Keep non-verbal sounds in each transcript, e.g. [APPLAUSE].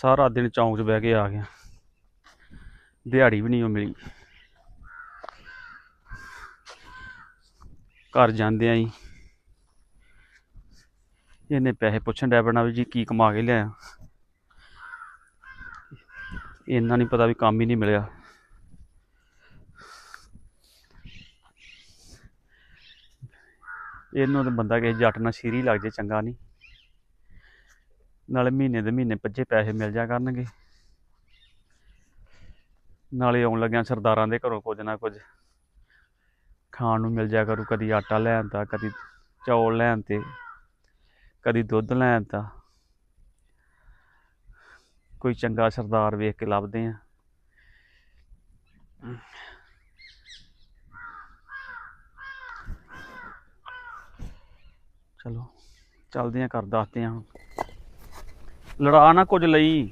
ਸਾਰਾ ਦਿਨ ਚੌਂਕ 'ਚ ਬਹਿ ਕੇ ਆ ਗਿਆ। ਦਿਹਾੜੀ ਵੀ ਨਹੀਂ ਉਹ ਮਿਲੀ। ਘਰ ਜਾਂਦਿਆਂ ਹੀ ਇਹਨੇ ਪੈਸੇ ਪੁੱਛਣ ਡਿਆ ਪੈਣਾ ਵੀ ਜੀ ਕੀ ਕਮਾ ਕੇ ਲਿਆਇਆ। ਇੰਨਾ ਨਹੀਂ ਪਤਾ ਵੀ ਕੰਮ ਹੀ ਨਹੀਂ ਮਿਲਿਆ। ਇਹਨੂੰ ਤਾਂ ਬੰਦਾ ਕਿਸੇ ਜੱਟ ਨਾਲ ਸ਼ੀਰੀ ਲੱਗ ਜੇ ਚੰਗਾ ਨਹੀਂ। ਨਾਲੇ ਮਹੀਨੇ ਦੇ ਮਹੀਨੇ ਪੱਜੇ ਪੈਸੇ ਮਿਲ ਜਾ ਕਰਨਗੇ। ਨਾਲੇ ਆਉਣ ਲੱਗਿਆ ਸਰਦਾਰਾਂ ਦੇ ਘਰੋਂ ਕੁਝ ਨਾ ਕੁਝ ਖਾਣ ਨੂੰ ਮਿਲ ਜਾ ਕਰੂ, ਕਦੀ ਆਟਾ ਲੈਣ ਤਾ, ਕਦੀ ਚੌਲ ਲੈਣ ਤੇ, ਕਦੀ ਦੁੱਧ ਲੈਣ ਤਾ। ਕੋਈ ਚੰਗਾ ਸਰਦਾਰ ਵੇਖ ਕੇ ਲੱਭਦੇ ਆ। ਚਲੋ, ਚੱਲਦੇ ਆ ਕਰ ਦੱਸਦੇ ਆ ਹੁਣ। ਲੜਾ ਨਾ ਕੁਝ ਲਈ।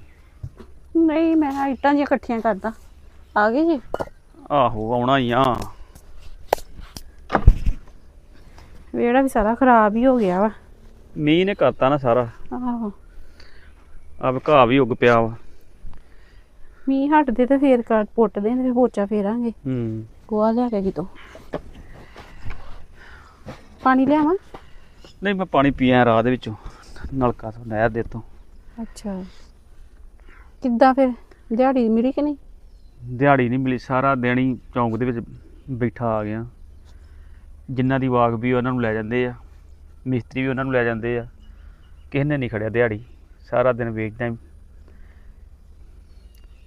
ਨਹੀਂ ਮੈਂ ਇੱਟਾਂ ਜਿਹੀਆਂ ਇਕੱਠੀਆਂ ਕਰਦਾ। ਆ ਗਏ ਜੀ? ਆਹੋ ਆਉਣਾ ਹੀ ਆ। ਵਿਹੜਾ ਵੀ ਸਾਰਾ ਖਰਾਬ ਹੀ ਹੋ ਗਿਆ ਵਾ। ਮੀਂਹ ਨੇ ਕਰਤਾ ਨਾ ਸਾਰਾ। ਆਹੋ। ਆਪ ਘਾਹ ਵੀ ਉੱਗ ਪਿਆ ਵਾ। ਮੀਂਹ ਹਟਦੇ ਤੇ ਫੇਰ ਕੱਟ ਪੁੱਟਦੇ ਨੇ ਫਿਰ ਪੋਚਾ ਫੇਰਾਂਗੇ। ਹੂੰ। ਗੋਆ ਲਿਆ ਕੇ ਕਿਤੋਂ? ਪਾਣੀ ਲਿਆਵਾਂ? ਨਹੀਂ ਮੈਂ ਪਾਣੀ ਪੀਆ ਰਾਹ ਦੇ ਵਿੱਚੋਂ। ਨਲਕਾ ਤੋਂ ਨਹਿਰ ਦੇ ਤੋਂ। ਅੱਛਾ। ਕਿੱਦਾਂ ਫਿਰ? ਦਿਹਾੜੀ ਮਿਲੀ ਕਿ ਨਹੀਂ? ਦਿਹਾੜੀ ਨਹੀਂ ਮਿਲੀ ਸਾਰਾ ਦਿਨ ਹੀ ਚੌਂਕ ਦੇ ਵਿੱਚ ਬੈਠਾ ਆ ਗਿਆ। ਜਿਨ੍ਹਾਂ ਦੀ ਵਾਕ ਵੀ ਉਹਨਾਂ ਨੂੰ ਲੈ ਜਾਂਦੇ ਆ ਮਿਸਤਰੀ ਵੀ ਉਹਨਾਂ ਨੂੰ ਲੈ ਜਾਂਦੇ ਆ। ਕਿਸੇ ਨੇ ਨਹੀਂ ਖੜਿਆ ਦਿਹਾੜੀ ਸਾਰਾ ਦਿਨ ਵੇਚਦਾ ਹੀ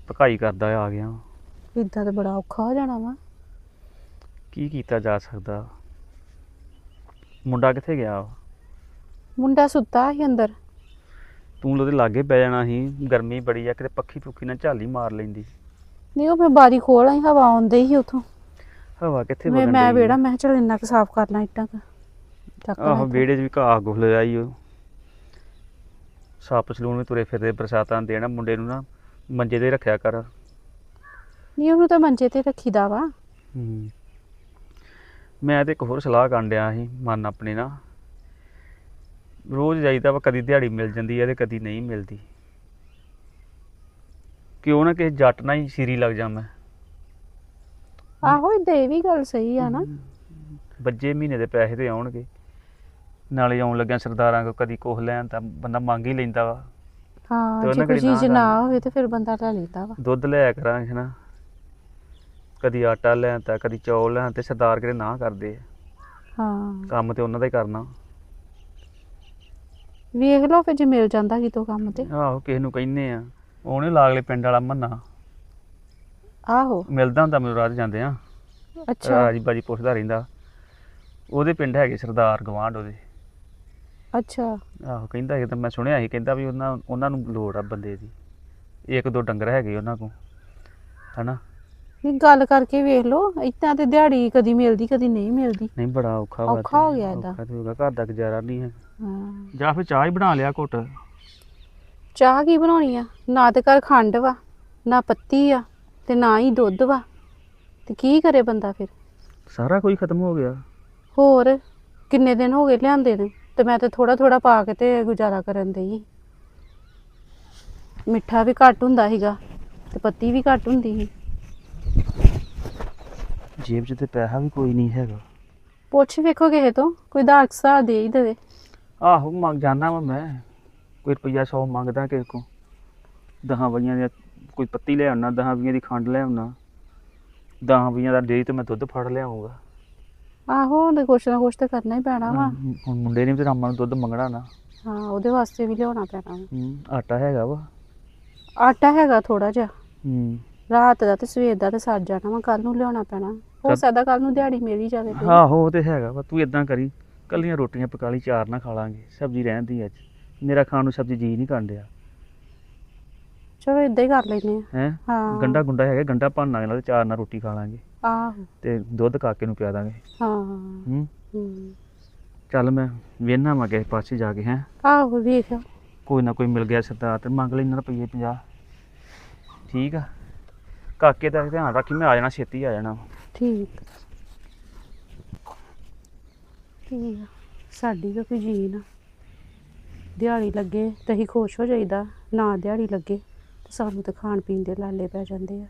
ਭਕਾਈ ਕਰਦਾ ਆ ਗਿਆ। ਇਦਾਂ ਤਾਂ ਬੜਾ ਔਖਾ ਹੋ ਜਾਣਾ ਵਾ। ਕੀ ਕੀਤਾ ਜਾ ਸਕਦਾ? ਮੁੰਡਾ ਕਿੱਥੇ ਗਿਆ? ਮੁੰਡਾ ਸੁੱਤਾ ਸੀ ਅੰਦਰ। ਤੂੰ ਉਹਦੇ ਲਾਗੇ ਪੈ ਜਾਣਾ ਸੀ ਗਰਮੀ ਬੜੀ ਆ ਕਿਤੇ ਪੱਖੀ ਪੁੱਖੀ ਨਾਲ ਝਾਲੀ ਮਾਰ ਲੈਂਦੀ ਨਹੀਂ ਉਹ ਮੈਂ ਬਾਰੀ ਖੋਲ ਆਈ ਹਵਾ ਆਉਂਦੀ ਸੀ ਉਥੋਂ ਹਵਾ ਕਿੱਥੇ ਮੈਂ ਵਗਣ ਮੈਂ ਡਈ ਆ? ਵਿਹੜਾ ਮੈਂ ਕਿਹਾ ਚੱਲ ਇੰਨਾ ਕੁ ਸਾਫ਼ ਕਰ ਲਾਂ ਇੱਟਾਂ ਕੁ। ਚੱਕ ਆਹੋ। ਵਿਹੜੇ 'ਚ ਵੀ ਘਾਹ ਗੁੱਲ ਆਈ ਉਹ ਸੱਪ ਸਲੂਨ ਵੀ ਤੁਰੇ ਫਿਰਦੇ ਬਰਸਾਤਾਂ ਨੂੰ ਦੇਣਾ ਮੁੰਡੇ ਨੂੰ ਨਾ ਮੰਜੇ ਤੇ ਰੱਖਿਆ ਕਰ ਨਹੀਂ ਉਹਨੂੰ ਤਾਂ ਮੰਜੇ ਤੇ ਰੱਖੀਦਾ ਵਾ ਹੂੰ ਮੈਂ ਤੇ ਇੱਕ ਹੋਰ ਸਲਾਹ ਕਰਨ ਡਿਆ ਸੀ ਮਨ ਆਪਣੇ ਨਾ ਰੋਜ਼ ਜਾਈਦਾ ਵਾ ਕਦੀ ਦਿਹਾੜੀ ਮਿਲ ਜਾਂਦੀ ਹੈ ਤੇ ਕਦੀ ਨਹੀਂ ਮਿਲਦੀ। ਕਿਉਂ ਨਾ ਕਿਸੇ ਜੱਟ ਨਾਲ ਹੀ ਸ਼ੀਰੀ ਲੱਗ ਜਾ ਮੈਂ। ਆਹੋ ਏਦਾਂ ਇਹ ਵੀ ਗੱਲ ਸਹੀ ਆ ਨਾ। ਬੱਜੇ ਮਹੀਨੇ ਦੇ ਪੈਸੇ ਤੇ ਆਉਣਗੇ। ਨਾਲੇ ਆਉਣ ਲੱਗਿਆ ਸਰਦਾਰਾਂ ਕੋ ਕਦੀ ਕੁਛ ਲੈਣ ਤਾਂ ਬੰਦਾ ਮੰਗ ਹੀ ਲੈਂਦਾ ਵਾ। ਹਾਂ ਜੇ ਕੋਈ ਨਾ ਚੀਜ਼ ਨਾ ਕਰਨੀ। ਹੋਵੇ ਤੇ ਫਿਰ ਬੰਦਾ ਲੈ ਲੈਂਦਾ ਵਾ। ਦੁੱਧ ਲਿਆ ਕਰਾਂਗੇ ਨਾ ਕਦੀ ਆਟਾ ਲੈਣ ਤਾਂ ਕਦੀ ਚੌਲ ਲੈਣ ਤੇ ਸਰਦਾਰ ਕਿਹੜੇ ਨਾ ਕਰਦੇ ਆ। ਹਾਂ। ਕੰਮ ਤੇ ਉਹਨਾਂ ਦਾ ਹੀ ਕਰਨਾ। ਵੇਖ ਲਓ ਫਿਰ ਜੇ ਮਿਲ ਜਾਂਦਾ ਕਿਤੋਂ ਕੰਮ ਤੇ। ਆਹੋ ਕਿਸੇ ਨੂੰ ਕਹਿੰਨੇ ਆ। ਉਹਨੇ ਲਾਗਲੇ ਪਿੰਡ ਵਾਲਾ ਮੰਨਾ। ਆਹੋ। ਮਿਲਦਾ ਹੁੰਦਾ ਮੈਨੂੰ ਰਾਤ ਜਾਂਦੇ ਆ। ਅੱਛਾ। ਰਾਜੀ ਬਾਜੀ ਪੁੱਛਦਾ ਰਹਿੰਦਾ। ਉਹਦੇ ਪਿੰਡ ਹੈਗੇ ਸਰਦਾਰ ਗਵਾਂਢ ਉਹਦੇ। ਅੱਛਾ। ਆਹੋ ਕਹਿੰਦਾ ਇਹ ਤਾਂ ਮੈਂ ਸੁਣਿਆ ਸੀ ਕਹਿੰਦਾ ਵੀ ਉਹਨਾਂ ਉਹਨਾਂ ਨੂੰ ਲੋੜ ਆ ਬੰਦੇ ਦੀ। ਇੱਕ ਦੋ ਡੰਗਰ ਹੈਗੇ ਉਹਨਾਂ ਕੋਲ ਹਨਾ? ਨਹੀਂ ਗੱਲ ਕਰਕੇ ਵੇਖ ਲਓ ਇਤਾਂ ਤੇ ਦਿਹਾੜੀ ਕਦੀ ਮਿਲਦੀ ਕਦੀ ਨਹੀਂ ਮਿਲਦੀ। ਨਹੀਂ ਬੜਾ ਔਖਾ ਵਾ ਔਖਾ ਹੋ। ਗਿਆ ਏਦਾਂ। ਔਖਾ ਤੇ ਹੋ ਗਿਆ ਘਰ ਦਾ ਗੁਜ਼ਾਰਾ ਨਹੀਂ ਹੈ। ਹਾਂ। ਜਾਂ ਫਿਰ ਚਾਹ ਹੀ ਬਣਾ ਲਿਆ ਘੁੱਟ। ਚਾਹ ਕੀ ਬਣਾਉਣੀ ਆ? ਨਾ ਤੇ ਘਰ ਖੰਡ ਵਾ ਨਾ ਪੱਤੀ ਆ ਤੇ ਨਾ ਹੀ ਦੁੱਧ ਵਾ। ਤੇ ਕੀ ਕਰੇ ਬੰਦਾ ਫਿਰ? ਸਾਰਾ ਕੋਈ ਖਤਮ ਹੋ ਗਿਆ। ਹੋਰ ਕਿੰਨੇ ਦਿਨ ਹੋ ਗਏ ਲਿਆਂਦੇ ਨੇ? ਤੇ ਮੈਂ ਤੇ ਥੋੜਾ ਥੋੜਾ ਪਾ ਕੇ ਤੇ ਗੁਜ਼ਾਰਾ ਕਰਨ ਦਈ ਮਿੱਠਾ ਵੀ ਘੱਟ ਹੁੰਦਾ ਸੀਗਾ ਤੇ ਪੱਤੀ ਵੀ ਘੱਟ ਹੁੰਦੀ ਸੀ। ਜੇਬ 'ਚ ਤੇ ਪੈਸਾ ਵੀ ਕੋਈ ਨਹੀਂ ਹੈਗਾ। ਪੁੱਛ ਵੇਖੋ ਕਿਸੇ ਤੋਂ ਕੋਈ ਦਾਗ ਸਾ ਦੇ ਹੀ ਦੇਵੇ। ਆਹੋ ਮੰਗ ਜਾਣਾ ਵਾ ਮੈਂ। ਕੋਈ ਰੁਪਈਆ 100 ਮੰਗਦਾ ਕਿਸੇ ਕੋ ਦਹਾਂ ਵਈਆਂ ਦੀ ਕੋਈ ਪੱਤੀ ਲੈ ਆਉਣਾ ਦਹਾਂ ਵਈਆਂ ਦੀ ਖੰਡ ਲੈ ਆਉਣਾ। ਦਹਾਂ ਵਈਆਂ ਦਾ ਡੇਰੀ ਤੇ ਮੈਂ ਦੁੱਧ ਫੜ ਲਿਆਉਂਗਾ ਆਹੋ ਉਹਦੇ ਕੁਛ ਨਾ ਕੁਛ ਤੇ ਕਰਨਾ ਹੀ ਪੈਣਾ ਵਾ। ਹੁਣ ਮੁੰਡੇ ਨੇ ਵੀ ਤੇ ਰਾਮਾਂ ਨੂੰ ਦੁੱਧ ਮੰਗਣਾ ਨਾ। ਹਾਂ ਉਹਦੇ ਵਾਸਤੇ ਵੀ ਲਿਆਉਣਾ ਪੈਣਾ ਵਾ। ਹੂੰ, ਆਟਾ ਹੈਗਾ ਵਾ। ਆਟਾ ਹੈਗਾ ਥੋੜਾ ਜਿਹਾ। ਹੂੰ। ਰਾਤ ਦਾ ਤੇ ਸਵੇਰ ਦਾ ਤੇ ਸਰ ਜਾਣਾ ਵਾ ਕੱਲ ਨੂੰ ਲਿਆਉਣਾ ਪੈਣਾ। ਹੋ ਚੱਲ। ਸਕਦਾ ਕੱਲ ਨੂੰ ਦਿਹਾੜੀ ਮਿਲ ਹੀ ਜਾਵੇ। ਆਹੋ ਉਹ ਤੇ ਹੈਗਾ ਵਾ ਤੂੰ ਇਦਾਂ ਕਰੀ। ਕੱਲੀਆਂ ਰੋਟੀਆਂ ਪਕਾ ਲਈ ਚਾਰ ਨਾ ਖਾ ਲਾਂਗੇ ਸਬਜ਼ੀ ਰਹਿੰਦੀ ਅੱਜ। ਮੇਰਾ ਖਾਣ ਨੂੰ ਸਬਜ਼ੀ ਜੀ ਨਹੀਂ ਕਰਨ ਡਿਆ। ਚਲੋ ਇਦਾਂ ਹੀ ਕਰ ਲੈਨੇ ਆ। ਹੈ? ਹਾਂ। ਗੰਡਾ ਗੁੰਡਾ ਹੈਗਾ ਗੰਡਾ ਭੰਨ ਨਾਲ ਚਾਰ ਨਾਲ ਰੋਟੀ ਖਾ ਲਾਂਗੇ। ਆਹੋ। ਤੇ ਦੁੱਧ ਕਾਕੇ ਨੂੰ ਪਿਆ ਦਾਂਗੇ। ਹਾਂ। ਹੂੰ? ਹੂੰ। ਚੱਲ ਮੈਂ ਵੇਨਾ ਮਾ ਕਿਸੇ ਪਾਸੇ ਜਾ ਕੇ ਹੈ? ਆਹੋ ਵੇਖ। ਕੋਈ ਨਾ ਕੋਈ ਮਿਲ ਗਿਆ ਸਰਦਾਰ ਤੇ ਮੰਗ ਲੈਣਾ ਰੁਪਈਏ 50 ਠੀਕ ਆ। ਕਾਕੇ ਦਾ ਧਿਆਨ ਰੱਖੀ ਮੈਂ ਆ ਜਾਣਾ ਛੇਤੀ ਆ ਜਾਣਾ। ਠੀਕ। ਠੀਕ ਆ। ਸਾਡੀ ਤਾਂ ਕੋਈ ਜੀ ਨਾ? ਦਿਹਾੜੀ ਲੱਗੇ ਤਾਂ ਅਸੀਂ ਖੁਸ਼ ਹੋ ਜਾਈਦਾ, ਨਾ ਦਿਹਾੜੀ ਲੱਗੇ ਤੇ ਸਾਨੂੰ ਤਾਂ ਖਾਣ ਪੀਣ ਦੇ ਲਾਲੇ ਪੈ ਜਾਂਦੇ ਆ,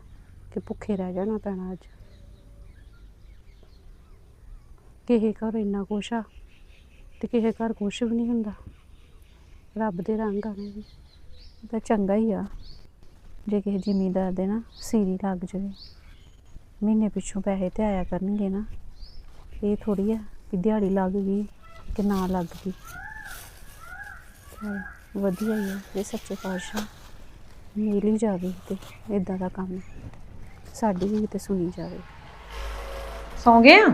ਕਿ ਭੁੱਖੇ ਰਹਿ ਜਾਣਾ ਪੈਣਾ ਅੱਜ। ਕਿਸੇ ਘਰ ਇੰਨਾ ਕੁਛ ਆ ਤੇ ਕਿਸੇ ਘਰ ਕੁਛ ਵੀ ਨਹੀਂ ਹੁੰਦਾ। ਰੱਬ ਦੇ ਰੰਗ ਆ ਨੇ ਵੀ ਇਹ ਤਾਂ ਚੰਗਾ ਹੀ ਆ। ਜੇ ਕਿਸੇ ਜ਼ਿਮੀਂਦਾਰ ਦੇ ਨਾ ਸੀਰੀ ਲੱਗ ਜਾਵੇ, ਮਹੀਨੇ ਪਿੱਛੋਂ ਪੈਸੇ ਤੇ ਆਇਆ ਕਰਨਗੇ ਨਾ, ਇਹ ਥੋੜੀ ਆ ਕਿ ਦਿਹਾੜੀ ਲੱਗ ਗਈ ਕਿ ਨਾ ਲੱਗ ਗਈ। ਚੱਲ ਵਧੀਆ ਹੀ ਆ ਇਹ ਸੱਚੇ ਪਾਤਸ਼ਾਹ। ਮਿਲ ਹੀ ਜਾਵੇ ਤੇ ਇਦਾਂ ਦਾ ਕੰਮ ਸਾਡੀ ਵੀ ਤੇ ਸੁਣੀ ਜਾਵੇ। ਸੌਂ ਗਏ ਆ?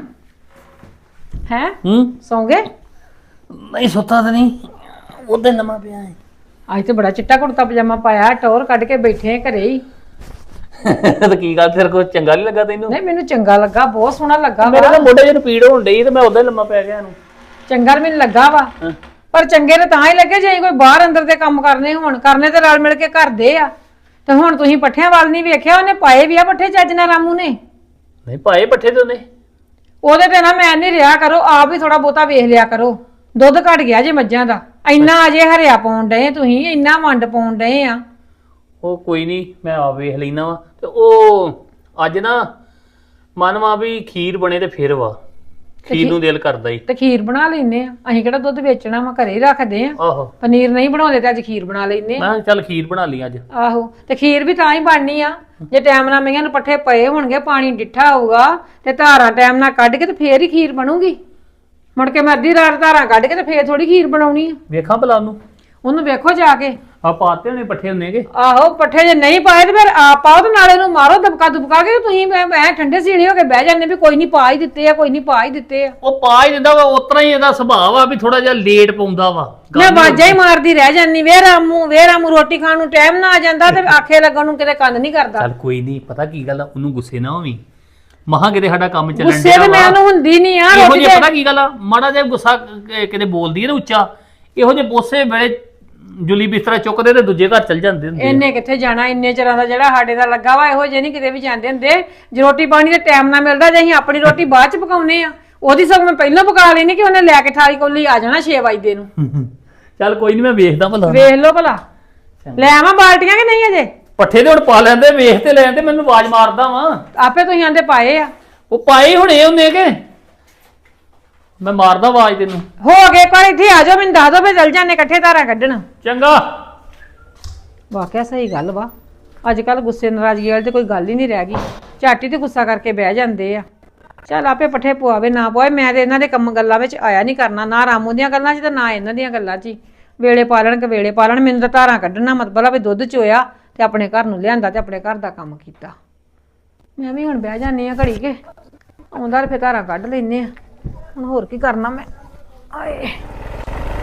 ਹੈ? ਹੂੰ। ਸੌਂ ਗਏ? ਨਹੀਂ ਸੁੱਤਾ ਤਾਂ ਨਹੀਂ। ਉਹਦੇ ਨਵਾਂ ਪਿਆ ਹੈ। ਅੱਜ ਤੇ ਬੜਾ ਚਿੱਟਾ ਕੁੜਤਾ ਪਜਾਮਾ ਪਾਇਆ ਟੌਰ ਕੱਢ ਕੇ ਬੈਠੇ ਆ ਘਰੇ ਹੀ। ਤਾਂ ਕੀ ਗੱਲ ਤੇਰੇ ਕੋਲ ਚੰਗਾ ਨਹੀਂ ਲੱਗਾ ਤੈਨੂੰ? ਨਹੀਂ ਮੈਨੂੰ ਚੰਗਾ ਲੱਗਾ ਬਹੁਤ ਸੋਹਣਾ ਲੱਗਾ ਮੇਰੇ ਵਾ। ਤਾਂ ਮੋਢੇ 'ਚ ਪੀੜ ਹੋਣ ਡਈ ਤੇ ਮੈਂ ਉਦਾਂ ਹੀ ਲੰਮਾ ਪੈ ਗਿਆ ਇਹਨੂੰ। ਚੰਗਾ ਮੈਨੂੰ ਲੱਗਾ ਵਾ। ਹਾਂ। ਪਰ ਚੰਗੇ ਨੇ ਤਾਂ ਹੀ ਲੱਗੇ ਜੇ ਅਸੀਂ ਕੋਈ ਬਾਹਰ ਅੰਦਰ ਦੇ ਕੰਮ ਕਰਨੇ ਹੋਣ। ਕਰਨੇ ਤੇ ਰਲ ਮਿਲ ਕੇ ਕਰਦੇ ਆ। ਤੇ ਹੁਣ ਤੁਸੀਂ ਪੱਠਿਆਂ ਵੱਲ ਨਹੀਂ ਵੇਖਿਆ ਉਹਨੇ ਪਾਏ ਵੀ ਆ ਪੱਠੇ ਚੱਜ ਨਾਲ ਰਾਮੂ ਨੇ? ਨਹੀਂ ਪਾਏ ਪੱਠੇ ਤੇ ਉਹਨੇ। ਉਹਦੇ ਤੇ ਨਾ ਮੈਂ ਨਹੀਂ ਰਿਹਾ ਕਰੋ ਆਪ ਵੀ ਥੋੜਾ ਬਹੁਤਾ ਵੇਖ ਲਿਆ ਕਰੋ। ਦੁੱਧ ਘਟ ਗਿਆ ਜੇ ਮੱਝਾਂ ਦਾ। ਇੰਨਾ ਅਜੇ ਹਰਿਆ ਪਾਉਣ ਡਏ ਤੁਸੀਂ ਇੰਨਾ ਮੰਡ ਪਾਉਣ ਡਏ ਆ। ਉਹ ਕੋਈ ਨਹੀਂ ਮੈਂ ਆ ਵੇਖ ਲੈਣਾ ਵਾ। ਤੇ ਉਹ ਅੱਜ ਨਾ ਮਨਵਾ ਵੀ ਖੀਰ ਬਣੇ ਤੇ ਫਿਰ ਵਾ। ਖੀਰ ਨੂੰ ਦਿਲ ਕਰਦਾ ਹੀ ਤੇ ਖੀਰ ਬਣਾ ਲੈਨੇ ਆ। ਅਸੀਂ ਕਿਹੜਾ ਦੁੱਧ ਵੇਚਣਾ ਵਾ ਘਰੇ ਹੀ ਰੱਖਦੇ ਆ। ਆਹੋ। ਪਨੀਰ ਨਹੀਂ ਬਣਾਉਂਦੇ ਤੇ ਅੱਜ ਖੀਰ ਬਣਾ ਲੈਨੇ ਮੈਂ ਆ ਕਿਹਾ ਚੱਲ ਖੀਰ ਬਣਾ ਲਈ ਅੱਜ। ਆਹੋ ਤੇ ਖੀਰ ਵੀ ਤਾਂ ਹੀ ਬਣਨੀ ਆ। ਜੇ ਟਾਈਮ ਨਾਲ ਮਈਆਂ ਨੂੰ ਪੱਠੇ ਪਏ ਹੋਣਗੇ ਪਾਣੀ ਡਿੱਠਾ ਹੋਊਗਾ ਤੇ ਧਾਰਾਂ ਟਾਈਮ ਨਾਲ ਕੱਢ ਕੇ ਤੇ ਫੇਰ ਹੀ ਖੀਰ ਬਣੂਗੀ। ਮੁੜ ਕੇ ਮੈਂ ਅੱਧੀ ਰਾਤ ਧਾਰਾਂ ਕੱਢ ਕੇ ਤੇ ਫੇਰ ਥੋੜੀ ਖੀਰ ਬਣਾਉਣੀ ਆ। ਵੇਖਾਂ ਭਲਾ ਉਹਨੂੰ। ਉਹਨੂੰ ਵੇਖੋ ਜਾ ਕੇ। ਆ ਪਾਤੇ ਹੋਣੇ ਪੱਠੇ ਹੁੰਨੇਗੇ ਆਹੋ ਪੱਠੇ ਜੇ ਨਹੀਂ ਪਾਏ ਤੇ ਫਿਰ ਆਪ ਪਾਓ ਤੇ ਨਾਲੇ ਨੂੰ ਮਾਰੋ ਦਬਕਾ ਦੁਬਕਾ ਕੇ ਤੁਸੀਂ ਮੈਂ ਮੈਂ ਠੰਡੇ ਸੀਣੇ ਹੋ ਕੇ ਬਹਿ ਜਾਂਦੇ ਵੀ ਕੋਈ ਨਹੀਂ ਪਾ ਹੀ ਦਿੱਤੇ ਆ ਕੋਈ ਨਹੀਂ ਪਾ ਹੀ ਦਿੱਤੇ ਆ। ਉਹ ਪਾ ਹੀ ਦਿੰਦਾ ਵਾ ਉਤਰਾ ਹੀ ਇਹਦਾ ਸੁਭਾਅ ਆ ਵੀ ਥੋੜਾ ਜਿਹਾ ਲੇਟ ਪਾਉਂਦਾ ਵਾ। ਮੈਂ ਬਾਜਾ ਹੀ ਮਾਰਦੀ ਰਹਿ ਜਾਂਦੀ ਵੇ ਰਾਮੂ ਵੇ ਰਾਮੂ ਰੋਟੀ ਖਾਣ ਨੂੰ ਟਾਈਮ ਨਾ ਆ ਜਾਂਦਾ ਤੇ ਆਖੇ ਲੱਗਣ ਨੂੰ ਕਿਤੇ ਕੰਨ ਨਹੀਂ ਕਰਦਾ। ਚੱਲ ਕੋਈ ਨਹੀਂ ਪਤਾ ਕੀ ਗੱਲ ਆ ਉਹਨੂੰ ਗੁੱਸੇ ਨਾ ਹੋਵੀਂ। ਮਹਾ ਕਿਤੇ ਸਾਡਾ ਕੰਮ ਚੱਲਣ ਗੁੱਸੇ ਤੇ ਮੈਂ। ਉਹਨੂੰ ਹੁੰਦੀ ਨਹੀਂ ਆ ਇਹੋ ਰੋਟੀ ਤੇ ਪਤਾ ਕੀ ਗੱਲ ਆ ਮਾੜਾ ਜਿਹਾ ਗੁੱਸਾ ਕ- ਕਿਤੇ ਬੋਲਦੀ ਹੈ ਨਾ ਉੱਚਾ ਇਹੋ ਜਿਹੇ ਬੋਸੇ ਵੇਲੇ ਜੁਲੀ ਬਿਸਤਰਾ ਚੁੱਕਦੇ ਤੇ ਦੂਜੇ ਘਰ ਚਲ ਜਾਂਦੇ ਹੁੰਦੇ ਆ। ਇੰਨੇ ਕਿੱਥੇ ਜਾਣਾ ਇੰਨੇ ਚਿਰਾਂ ਦਾ ਜਿਹੜਾ ਸਾਡੇ ਦਾ ਲੱਗਾ ਵਾ ਇਹੋ ਜਿਹੇ ਨਹੀਂ ਕਿਤੇ ਵੀ ਜਾਂਦੇ ਹੁੰਦੇ। ਜੇ ਰੋਟੀ ਪਾਣੀ ਦੇ ਟਾਈਮ ਨਾਲ ਮਿਲਦਾ ਜੇ ਅਸੀਂ ਆਪਣੀ ਰੋਟੀ ਬਾਅਦ ਚ ਪਕਾਉਨੇ ਆ। ਉਹਦੀ ਸਗੋਂ ਮੈਂ ਪਹਿਲਾਂ ਪਕਾ ਲੈਣੀ ਕਿ ਉਹਨੇ ਲੈ ਕੇ ਥਾਲੀ ਕੋਲੀ ਆ ਜਾਣਾ 6 ਵਜੇ ਨੂੰ। ਚੱਲ ਕੋਈ ਨਹੀਂ ਮੈਂ ਵੇਖਦਾ ਭਲਾ। ਵੇਖ ਲਓ ਭਲਾ। ਲੈ ਆਵਾਂ ਬਾਲਟੀਆਂ ਕਿ ਨਹੀਂ ਅਜੇ? ਪੱਠੇ ਤੇ ਹੁਣ ਪਾ ਲੈਂਦੇ ਵੇਖ ਤੇ ਲੈਂਦੇ ਮੈਨੂੰ ਆਵਾਜ਼ ਮਾਰਦਾ ਵਾਂ। ਆਪੇ ਤੁਸੀਂ ਆਂਦੇ ਪਾਏ ਆ। ਉਹ ਪਾਏ ਹੁਣੇ ਹੁੰਦੇ ਕਿ? ਮੈਂ ਮਾਰਦਾ ਆਵਾਜ਼ ਤੈਨੂੰ। ਹੋ ਗਏ ਪਰ ਇੱਥੇ ਆ ਜਾਓ ਮੈਨੂੰ ਦੱਸ ਦਿਓ ਫੇਰ ਚੱਲ ਜਾਂਦੇ ਇਕੱਠੇ ਧਾਰਾਂ ਕੱਢਣ। ਚੰਗਾ। ਵਾਕਿਆ ਸਹੀ ਗੱਲ ਵਾ। ਅੱਜ ਕੱਲ ਗੁੱਸੇ ਨਾਰਾਜ਼ਗੀ ਵਾਲੀ ਤੇ ਕੋਈ ਗੱਲ ਹੀ ਨਹੀਂ ਰਹਿ ਗਈ। ਝਾਟੀ ਤੇ ਗੁੱਸਾ ਕਰਕੇ ਬਹਿ ਜਾਂਦੇ ਆ। ਚੱਲ ਆਪੇ ਪੱਠੇ ਪਵਾਵੇ ਨਾ ਪਵਾਵੇ ਮੈਂ ਤੇ ਇਹਨਾਂ ਦੇ ਕੰਮ ਗੱਲਾਂ ਵਿੱਚ ਆਇਆ ਨਹੀਂ ਕਰਨਾ ਨਾ ਰਾਮੂ ਦੀਆਂ ਗੱਲਾਂ 'ਚ ਤੇ ਨਾ ਇਹਨਾਂ ਦੀਆਂ ਗੱਲਾਂ 'ਚ ਹੀ। ਵੇਲੇ ਪਾਲਣ ਕੇ ਵੇਲੇ ਪਾਲਣ ਮੈਨੂੰ ਤਾਂ ਧਾਰਾਂ ਕੱਢਣਾ ਮਤਲਬ ਆ ਵੀ ਦੁੱਧ ਚੋਇਆ ਤੇ ਆਪਣੇ ਘਰ ਨੂੰ ਲਿਆਂਦਾ ਤੇ ਆਪਣੇ ਘਰ ਦਾ ਕੰਮ ਕੀਤਾ। ਮੈਂ ਵੀ ਹੁਣ ਬਹਿ ਜਾਂਦੀ ਆ ਘੜੀ ਕੇ। ਆਉਂਦਾ ਤੇ ਫੇਰ ਧਾਰਾਂ ਕੱਢ ਲੈਨੇ ਆ। ਹੁਣ ਹੋਰ ਕੀ ਕਰਨਾ ਮੈਂ? ਆਏ।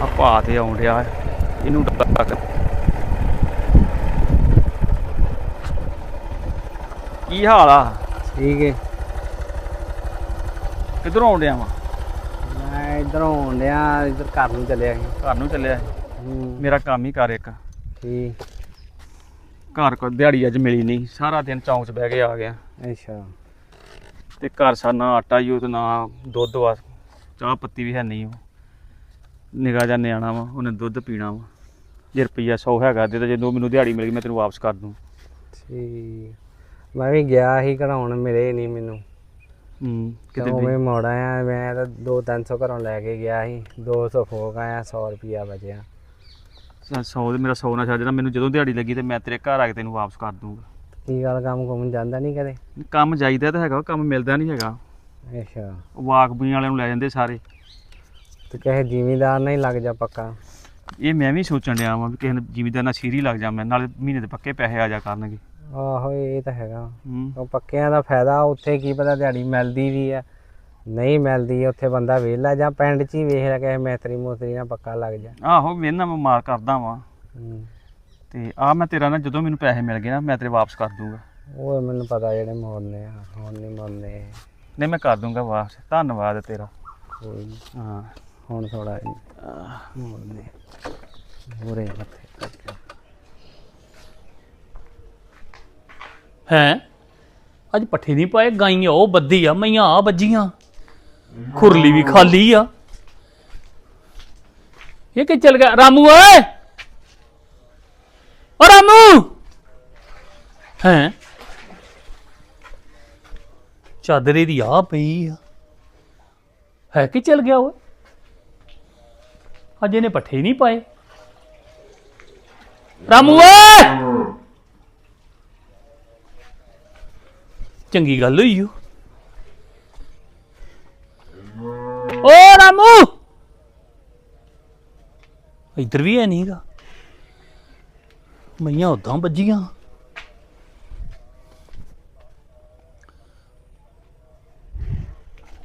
ਆ ਭਾ ਤੇ ਆਉਣ ਡਿਆ ਇਹਨੂੰ ਡੱਕ ਕੀ। ਹਾਲ ਆ? ਠੀਕ ਹੈ। ਕਿੱਧਰੋਂ ਆਉਣ ਵਾ? ਮੈਂ ਇਧਰੋਂ ਆਉਂਦਿਆ ਇਧਰ ਘਰ ਨੂੰ ਚੱਲਿਆ ਸੀ। ਘਰ ਨੂੰ ਚੱਲਿਆ। ਹੂੰ। ਮੇਰਾ ਕੰਮ ਹੀ ਕਰ ਇੱਕ। ਠੀਕ। ਘਰ ਕੋ ਦਿਹਾੜੀ ਅੱਜ ਮਿਲੀ ਨਹੀਂ। ਸਾਰਾ ਦਿਨ ਚੌਂਕ 'ਚ ਬਹਿ ਕੇ ਆ ਗਿਆ। ਅੱਛਾ। ਤੇ ਘਰ ਸਾ ਨਾ ਆਟਾ ਹੀ ਤੇ ਨਾ ਦੁੱਧ ਵਾ। ਚਾਹ ਪੱਤੀ ਵੀ ਹੈ ਨਹੀਂ ਉਹ ਨਿਗਾਹ ਜਾ ਨਿਆਣਾ ਵਾ ਉਹਨੇ ਦੁੱਧ ਪੀਣਾ ਵਾ। ਜੇ ਰੁਪਈਆ 100 ਹੈਗਾ ਦੇ ਤਾਂ ਜਦੋਂ ਮੈਨੂੰ ਦਿਹਾੜੀ ਮਿਲ ਗਈ ਮੈਂ ਤੈਨੂੰ ਵਾਪਸ ਕਰ ਦੂੰ। ਠੀਕ। ਮੈਂ ਵੀ ਗਿਆ ਸੀ ਕਢਾਉਣ ਮਿਲੇ ਨਹੀਂ ਮੈਨੂੰ। ਹੂੰ ਕਿਤੇ ਮੈਂ ਮੋੜ ਆਇਆ ਮੈਂ ਤਾਂ 2-300 ਘਰੋਂ ਲੈ ਕੇ ਗਿਆ ਸੀ। 200 ਫੋਕ ਆਇਆ 100 ਰੁਪਿਆ ਬਚਿਆ। 100 ਦੇ ਮੇਰਾ 100 ਨਾ ਛੱਡ ਦੇਣਾ। ਮੈਨੂੰ ਜਦੋਂ ਦਿਹਾੜੀ ਲੱਗੀ ਤੇ ਮੈਂ ਤੇਰੇ ਘਰ ਆ ਕੇ ਤੈਨੂੰ ਵਾਪਸ ਕਰ ਦੂੰਗਾ। ਕੀ ਗੱਲ ਕੰਮ ਕੁਮ ਜਾਂਦਾ ਨਹੀਂ ਕਦੇ? ਕੰਮ ਜਾਈਦਾ ਤਾਂ ਹੈਗਾ ਕੰਮ ਮਿਲਦਾ ਨਹੀਂ ਹੈਗਾ। ਅੱਛਾ। ਵਾਕ ਬੂਈ ਵਾਲਿਆਂ ਨੂੰ ਲੈ ਜਾਂਦੇ ਸਾਰੇ। ਤੇ ਕਹੇ ਜ਼ਿਮੀਦਾਰ ਨਹੀਂ ਲੱਗ ਜਾ ਪੱਕਾ? ਇਹ ਮੈਂ ਵੀ ਸੋਚਣ ਡਿਆ ਵਾਂ ਵੀ ਕਿਸੇ ਨੂੰ ਜ਼ਿਮੀਦਾਰ ਨਾਲ ਸੀਰੀ ਲੱਗ ਜਾ ਮੈਂ ਨਾਲੇ ਮਹੀਨੇ ਦੇ ਪੱਕੇ ਪੈਸੇ ਆ ਜਾ ਕਰਨਗੇ। ਆਹੋ ਇਹ ਤਾਂ ਹੈਗਾ। ਹੂੰ। ਉਹ ਪੱਕਿਆਂ ਦਾ ਫਾਇਦਾ ਉੱਥੇ ਕੀ ਪਤਾ ਦਿਹਾੜੀ ਮਿਲਦੀ ਵੀ ਆ ਨਹੀਂ ਮਿਲਦੀ ਉੱਥੇ ਬੰਦਾ ਵਿਹਲਾ ਜਾਂ ਪਿੰਡ 'ਚ ਹੀ ਵੇਖ ਲੈ ਕਿਸੇ ਮੈਤਰੀ ਮੋਤਰੀ ਨਾਲ ਪੱਕਾ ਲੱਗ ਜਾ। ਆਹੋ ਵੇਨਾ ਮੈਂ ਮਾਰ ਕਰਦਾ ਵਾਂ। ਹੂੰ। ਤੇ ਆ ਮੈਂ ਤੇਰਾ ਨਾ ਜਦੋਂ ਮੈਨੂੰ ਪੈਸੇ ਮਿਲ ਗਏ ਨਾ ਮੈਂ ਤੇਰੇ ਵਾਪਸ ਕਰ ਦੂੰਗਾ। ਉਹ ਮੈਨੂੰ ਪਤਾ ਜਿਹੜੇ ਮੋੜਨੇ ਆ ਹੁਣ ਨਹੀਂ ਮੋੜਨੇ। ਨਹੀਂ ਮੈਂ ਕਰ ਦੂੰਗਾ ਵਾਪਸ। ਧੰਨਵਾਦ ਤੇਰਾ। ਕੋਈ ਨੀ, ਹਾਂ। ਹੁਣ ਥੋੜਾ ਮੋੜਨੇ। ਹੋਰੇ ਮੱਥੇ ਕਰਕੇ। ਹੈ? ਅੱਜ ਪੱਠੇ ਨਹੀਂ ਪਾਏ? ਗਾਈਆਂ ਉਹ ਬੱਦੀ ਆ ਮਈਆਂ ਆ ਬੱਜੀਆਂ ਖੁਰਲੀ ਵੀ ਖਾਲੀ ਆ। ਇਹ ਕਿ ਚਲ ਗਿਆ? ਰਾਮੂ ਓਏ! ਓ ਰਾਮੂ ਹੈ ਚਾਦਰੇ ਦੀ ਆ ਪਈ ਆ ਹੈ ਕਿ ਚਲ ਗਿਆ ਓਏ ਅਜੇ ਨੇ ਪੱਠੇ ਨਹੀਂ ਪਾਏ ਰਾਮੂ ਓਏ ਚੰਗੀ ਗੱਲ ਹੋਈ ਓ ਓ ਰਾਮੂ ਇੱਧਰ ਵੀ ਹੈ ਨਹੀਂਗਾ ਮਈਆਂ ਉਦਾਂ ਵੱਜੀਆਂ।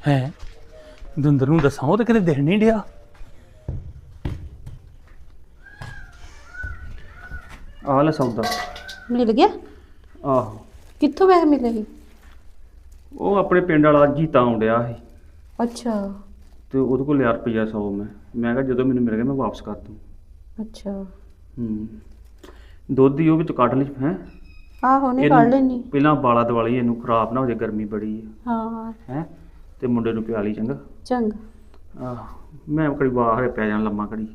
ਹੈ? ਦੁੰਦਰ ਨੂੰ ਦੱਸਾਂ ਉਹ ਤਾਂ ਕਿਤੇ ਦਿਖ ਨਹੀਂ ਡਿਆ। ਆਹ ਲੈ ਸੌਦਾ। ਮਿਲ ਗਿਆ? ਆਹੋ। ਕਿੱਥੋਂ ਵੈਸੇ ਮਿਲੇਗੀ ਉਹ ਆਪਣੇ ਪਿੰਡ ਵਾਲਾ ਜੀਤਾ ਆਉਂਦਿਆ ਸੀ। ਅੱਛਾ। ਤੇ ਉਹਦੇ ਕੋਲ ਲਿਆ ਰੁਪਈਆ 100 ਮੈਂ। ਮੈਂ ਕਿਹਾ ਜਦੋਂ ਮੈਨੂੰ ਮਿਲ ਗਿਆ ਮੈਂ ਵਾਪਸ ਕਰ ਦੂੰ। ਅੱਛਾ। ਹੂੰ। ਦੁੱਧ ਹੀ ਉਹ ਵਿੱਚ ਕੱਢ ਲਈ ਹੈ? ਆਹੋ ਨਹੀਂ ਕੱਢ ਲੈਣੀ। ਪਹਿਲਾਂ ਬਾਲਾ ਦਿਵਾਲੀ ਇਹਨੂੰ ਖਰਾਬ ਨਾ ਹੋ ਜਾਏ ਗਰਮੀ ਬੜੀ ਹਾਂ ਹੈ। ਹੈ? ਤੇ ਮੁੰਡੇ ਨੂੰ ਪਿਆ ਲਈ ਚੰਗਾ। ਚੰਗਾ। ਆਹ ਮੈਂ ਕੜੀ ਬਾਹਰ ਪੈ ਜਾਣ ਲੰਮਾ ਕੜੀ।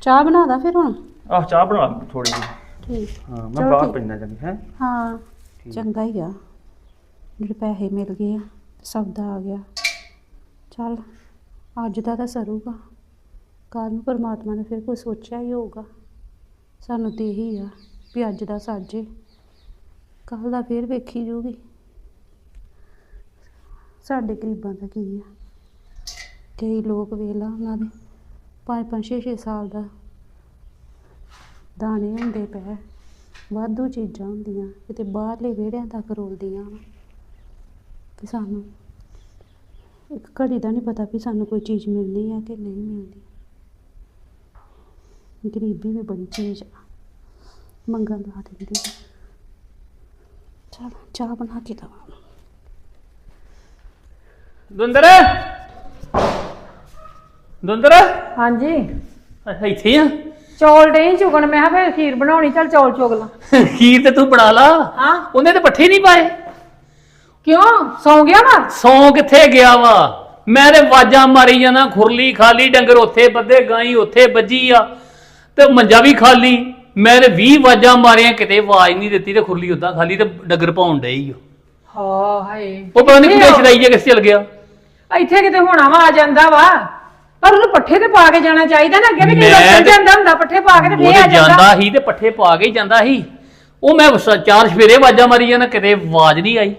ਚਾਹ ਬਣਾ ਦਾ ਫਿਰ ਹੁਣ? ਆਹ ਚਾਹ ਬਣਾ ਥੋੜੀ ਜਿਹੀ। ਠੀਕ। ਹਾਂ ਮੈਂ ਚਲੋ ਬਾਹਰ ਠੀਕ। ਪੈਣਾ ਚੰਗੀ ਹੈ? ਹਾਂ ਚੰਗਾ ਹੀ ਆ। ਜਿਹੜੇ ਪੈਸੇ ਮਿਲ ਗਏ ਆ ਸੌਦਾ ਆ ਗਿਆ। ਚੱਲ ਅੱਜ ਦਾ ਤਾਂ ਸਰੂਗਾ। ਕੱਲ੍ਹ ਨੂੰ ਪਰਮਾਤਮਾ ਨੇ ਫਿਰ ਕੋਈ ਸੋਚਿਆ ਹੀ ਹੋਊਗਾ। ਸਾਨੂੰ ਤੇ ਇਹੀ ਆ ਵੀ ਅੱਜ ਦਾ ਸਾਜੇ ਕੱਲ ਦਾ ਫਿਰ ਵੇਖੀ ਜੂਗੀ ਸਾਡੇ ਗਰੀਬਾਂ ਦਾ ਕੀ ਆ? ਕਈ ਲੋਕ ਵੇਲਾ ਉਹਨਾਂ ਦੇ, ਪੰਜ ਪੰਜ, ਛੇ ਛੇ ਸਾਲ ਦਾ ਦਾਣੇ ਹੁੰਦੇ ਪਏ, ਵਾਧੂ ਚੀਜ਼ਾਂ ਹੁੰਦੀਆਂ, ਕਿਤੇ ਬਾਹਰਲੇ ਵਿਹੜਿਆਂ ਤੱਕ ਰੋਲਦੀਆਂ ਵਾਂ। ਕਿ ਸਾਨੂੰ, ਇੱਕ ਘੜੀ ਦਾ ਨਹੀਂ ਪਤਾ ਵੀ ਸਾਨੂੰ ਕੋਈ ਚੀਜ਼ ਮਿਲਣੀ ਆ ਕਿ ਨਹੀਂ ਮਿਲਣੀ। ਗਰੀਬੀ ਵੀ ਬੜੀ ਚੀਜ਼ ਆ। ਮੰਗਣ ਲਾ ਦਿੰਦੀ ਚਲ ਚਾਹ ਬਣਾ ਕੇ ਦਵਾ। ਦੁੰਦਰ ਦੁੰਦਰ ਹਾਂਜੀ। ਅੱਛਾ ਇੱਥੇ ਆ। ਚੌਲ ਡੇ ਚੁਗਣ ਮੈਂ ਕਿਹਾ ਫਿਰ ਖੀਰ ਬਣਾਉਣੀ ਚੱਲ ਚੌਲ ਚੁਗ ਲਾ। [LAUGHS] ਖੀਰ ਤੇ ਤੂੰ ਬਣਾ ਲਾ। ਹਾਂ। ਉਹਨੇ ਤੇ ਪੱਠੇ ਨਹੀਂ ਪਾਏ। ਕਿਉਂ? ਸੌਂ ਗਿਆ ਵਾ? ਸੌ ਕਿੱਥੇ ਗਿਆ ਵਾ? ਮੈਂ ਤੇ ਵਾਜਾਂ ਮਾਰੀ ਜਾਣਾ ਖੁਰਲੀ ਖਾਲੀ ਡੰਗਰ ਉੱਥੇ ਬੱਧੇ ਗਾਈ ਉੱਥੇ ਵੱਜੀ ਆ। ਤੇ ਮੰਜਾ ਵੀ ਖਾਲੀ। ਮੈਂ ਤੇ 20 ਵਾਜਾਂ ਮਾਰੀਆਂ ਕਿਤੇ ਆਵਾਜ਼ ਨਹੀਂ ਦਿੱਤੀ ਤੇ ਖੁਰਲੀ ਉਦਾਂ ਖਾਲੀ ਤੇ ਡੰਗਰ ਪਾਉਣ ਡਈ ਓ। ਹਾਂ ਹਾਏ ਉਹ ਪਤਾ ਨਹੀਂ ਕਿੱਥੇ? ਛੜਾਈ ਜੇ ਕਿਸ ਚਲ ਗਿਆ। ਇੱਥੇ ਕਿਤੇ ਹੋਣਾ ਵਾ ਆ ਜਾਂਦਾ ਵਾ। ਪਰ ਉਹਨੂੰ ਪੱਠੇ ਤੇ ਪਾ ਕੇ ਜਾਣਾ ਚਾਹੀਦਾ ਨਾ ਅੱਗੇ ਵੀ ਮੈਂ ਚੱਲ ਤੇ- ਜਾਂਦਾ ਹੁੰਦਾ ਪੱਠੇ ਪਾ ਕੇ ਤੇ ਉਹ ਫੇਰ ਆ ਤੇ ਜਾਂਦਾ। ਜਾਂਦਾ ਸੀ ਤੇ ਪੱਠੇ ਪਾ ਕੇ ਹੀ ਜਾਂਦਾ ਸੀ। ਉਹ ਮੈਂ ਚਾਰ ਸਵੇਰੇ ਵਾਜਾਂ ਮਾਰੀ ਜਾਣਾ ਕਿਤੇ ਆਵਾਜ਼ ਨਹੀਂ ਆਈ।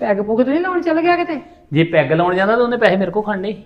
ਪੈਗ ਪੁਗ ਤੇ ਨਹੀਂ ਲਾਉਣ ਚੱਲ ਗਿਆ ਕਿਤੇ? ਜੇ ਪੈਗ ਲਾਉਣ ਜਾਂਦਾ ਤਾਂ ਉਹਨੇ ਪੈਸੇ ਮੇਰੇ ਕੋਲ ਖੜਨੇ। ਸੀ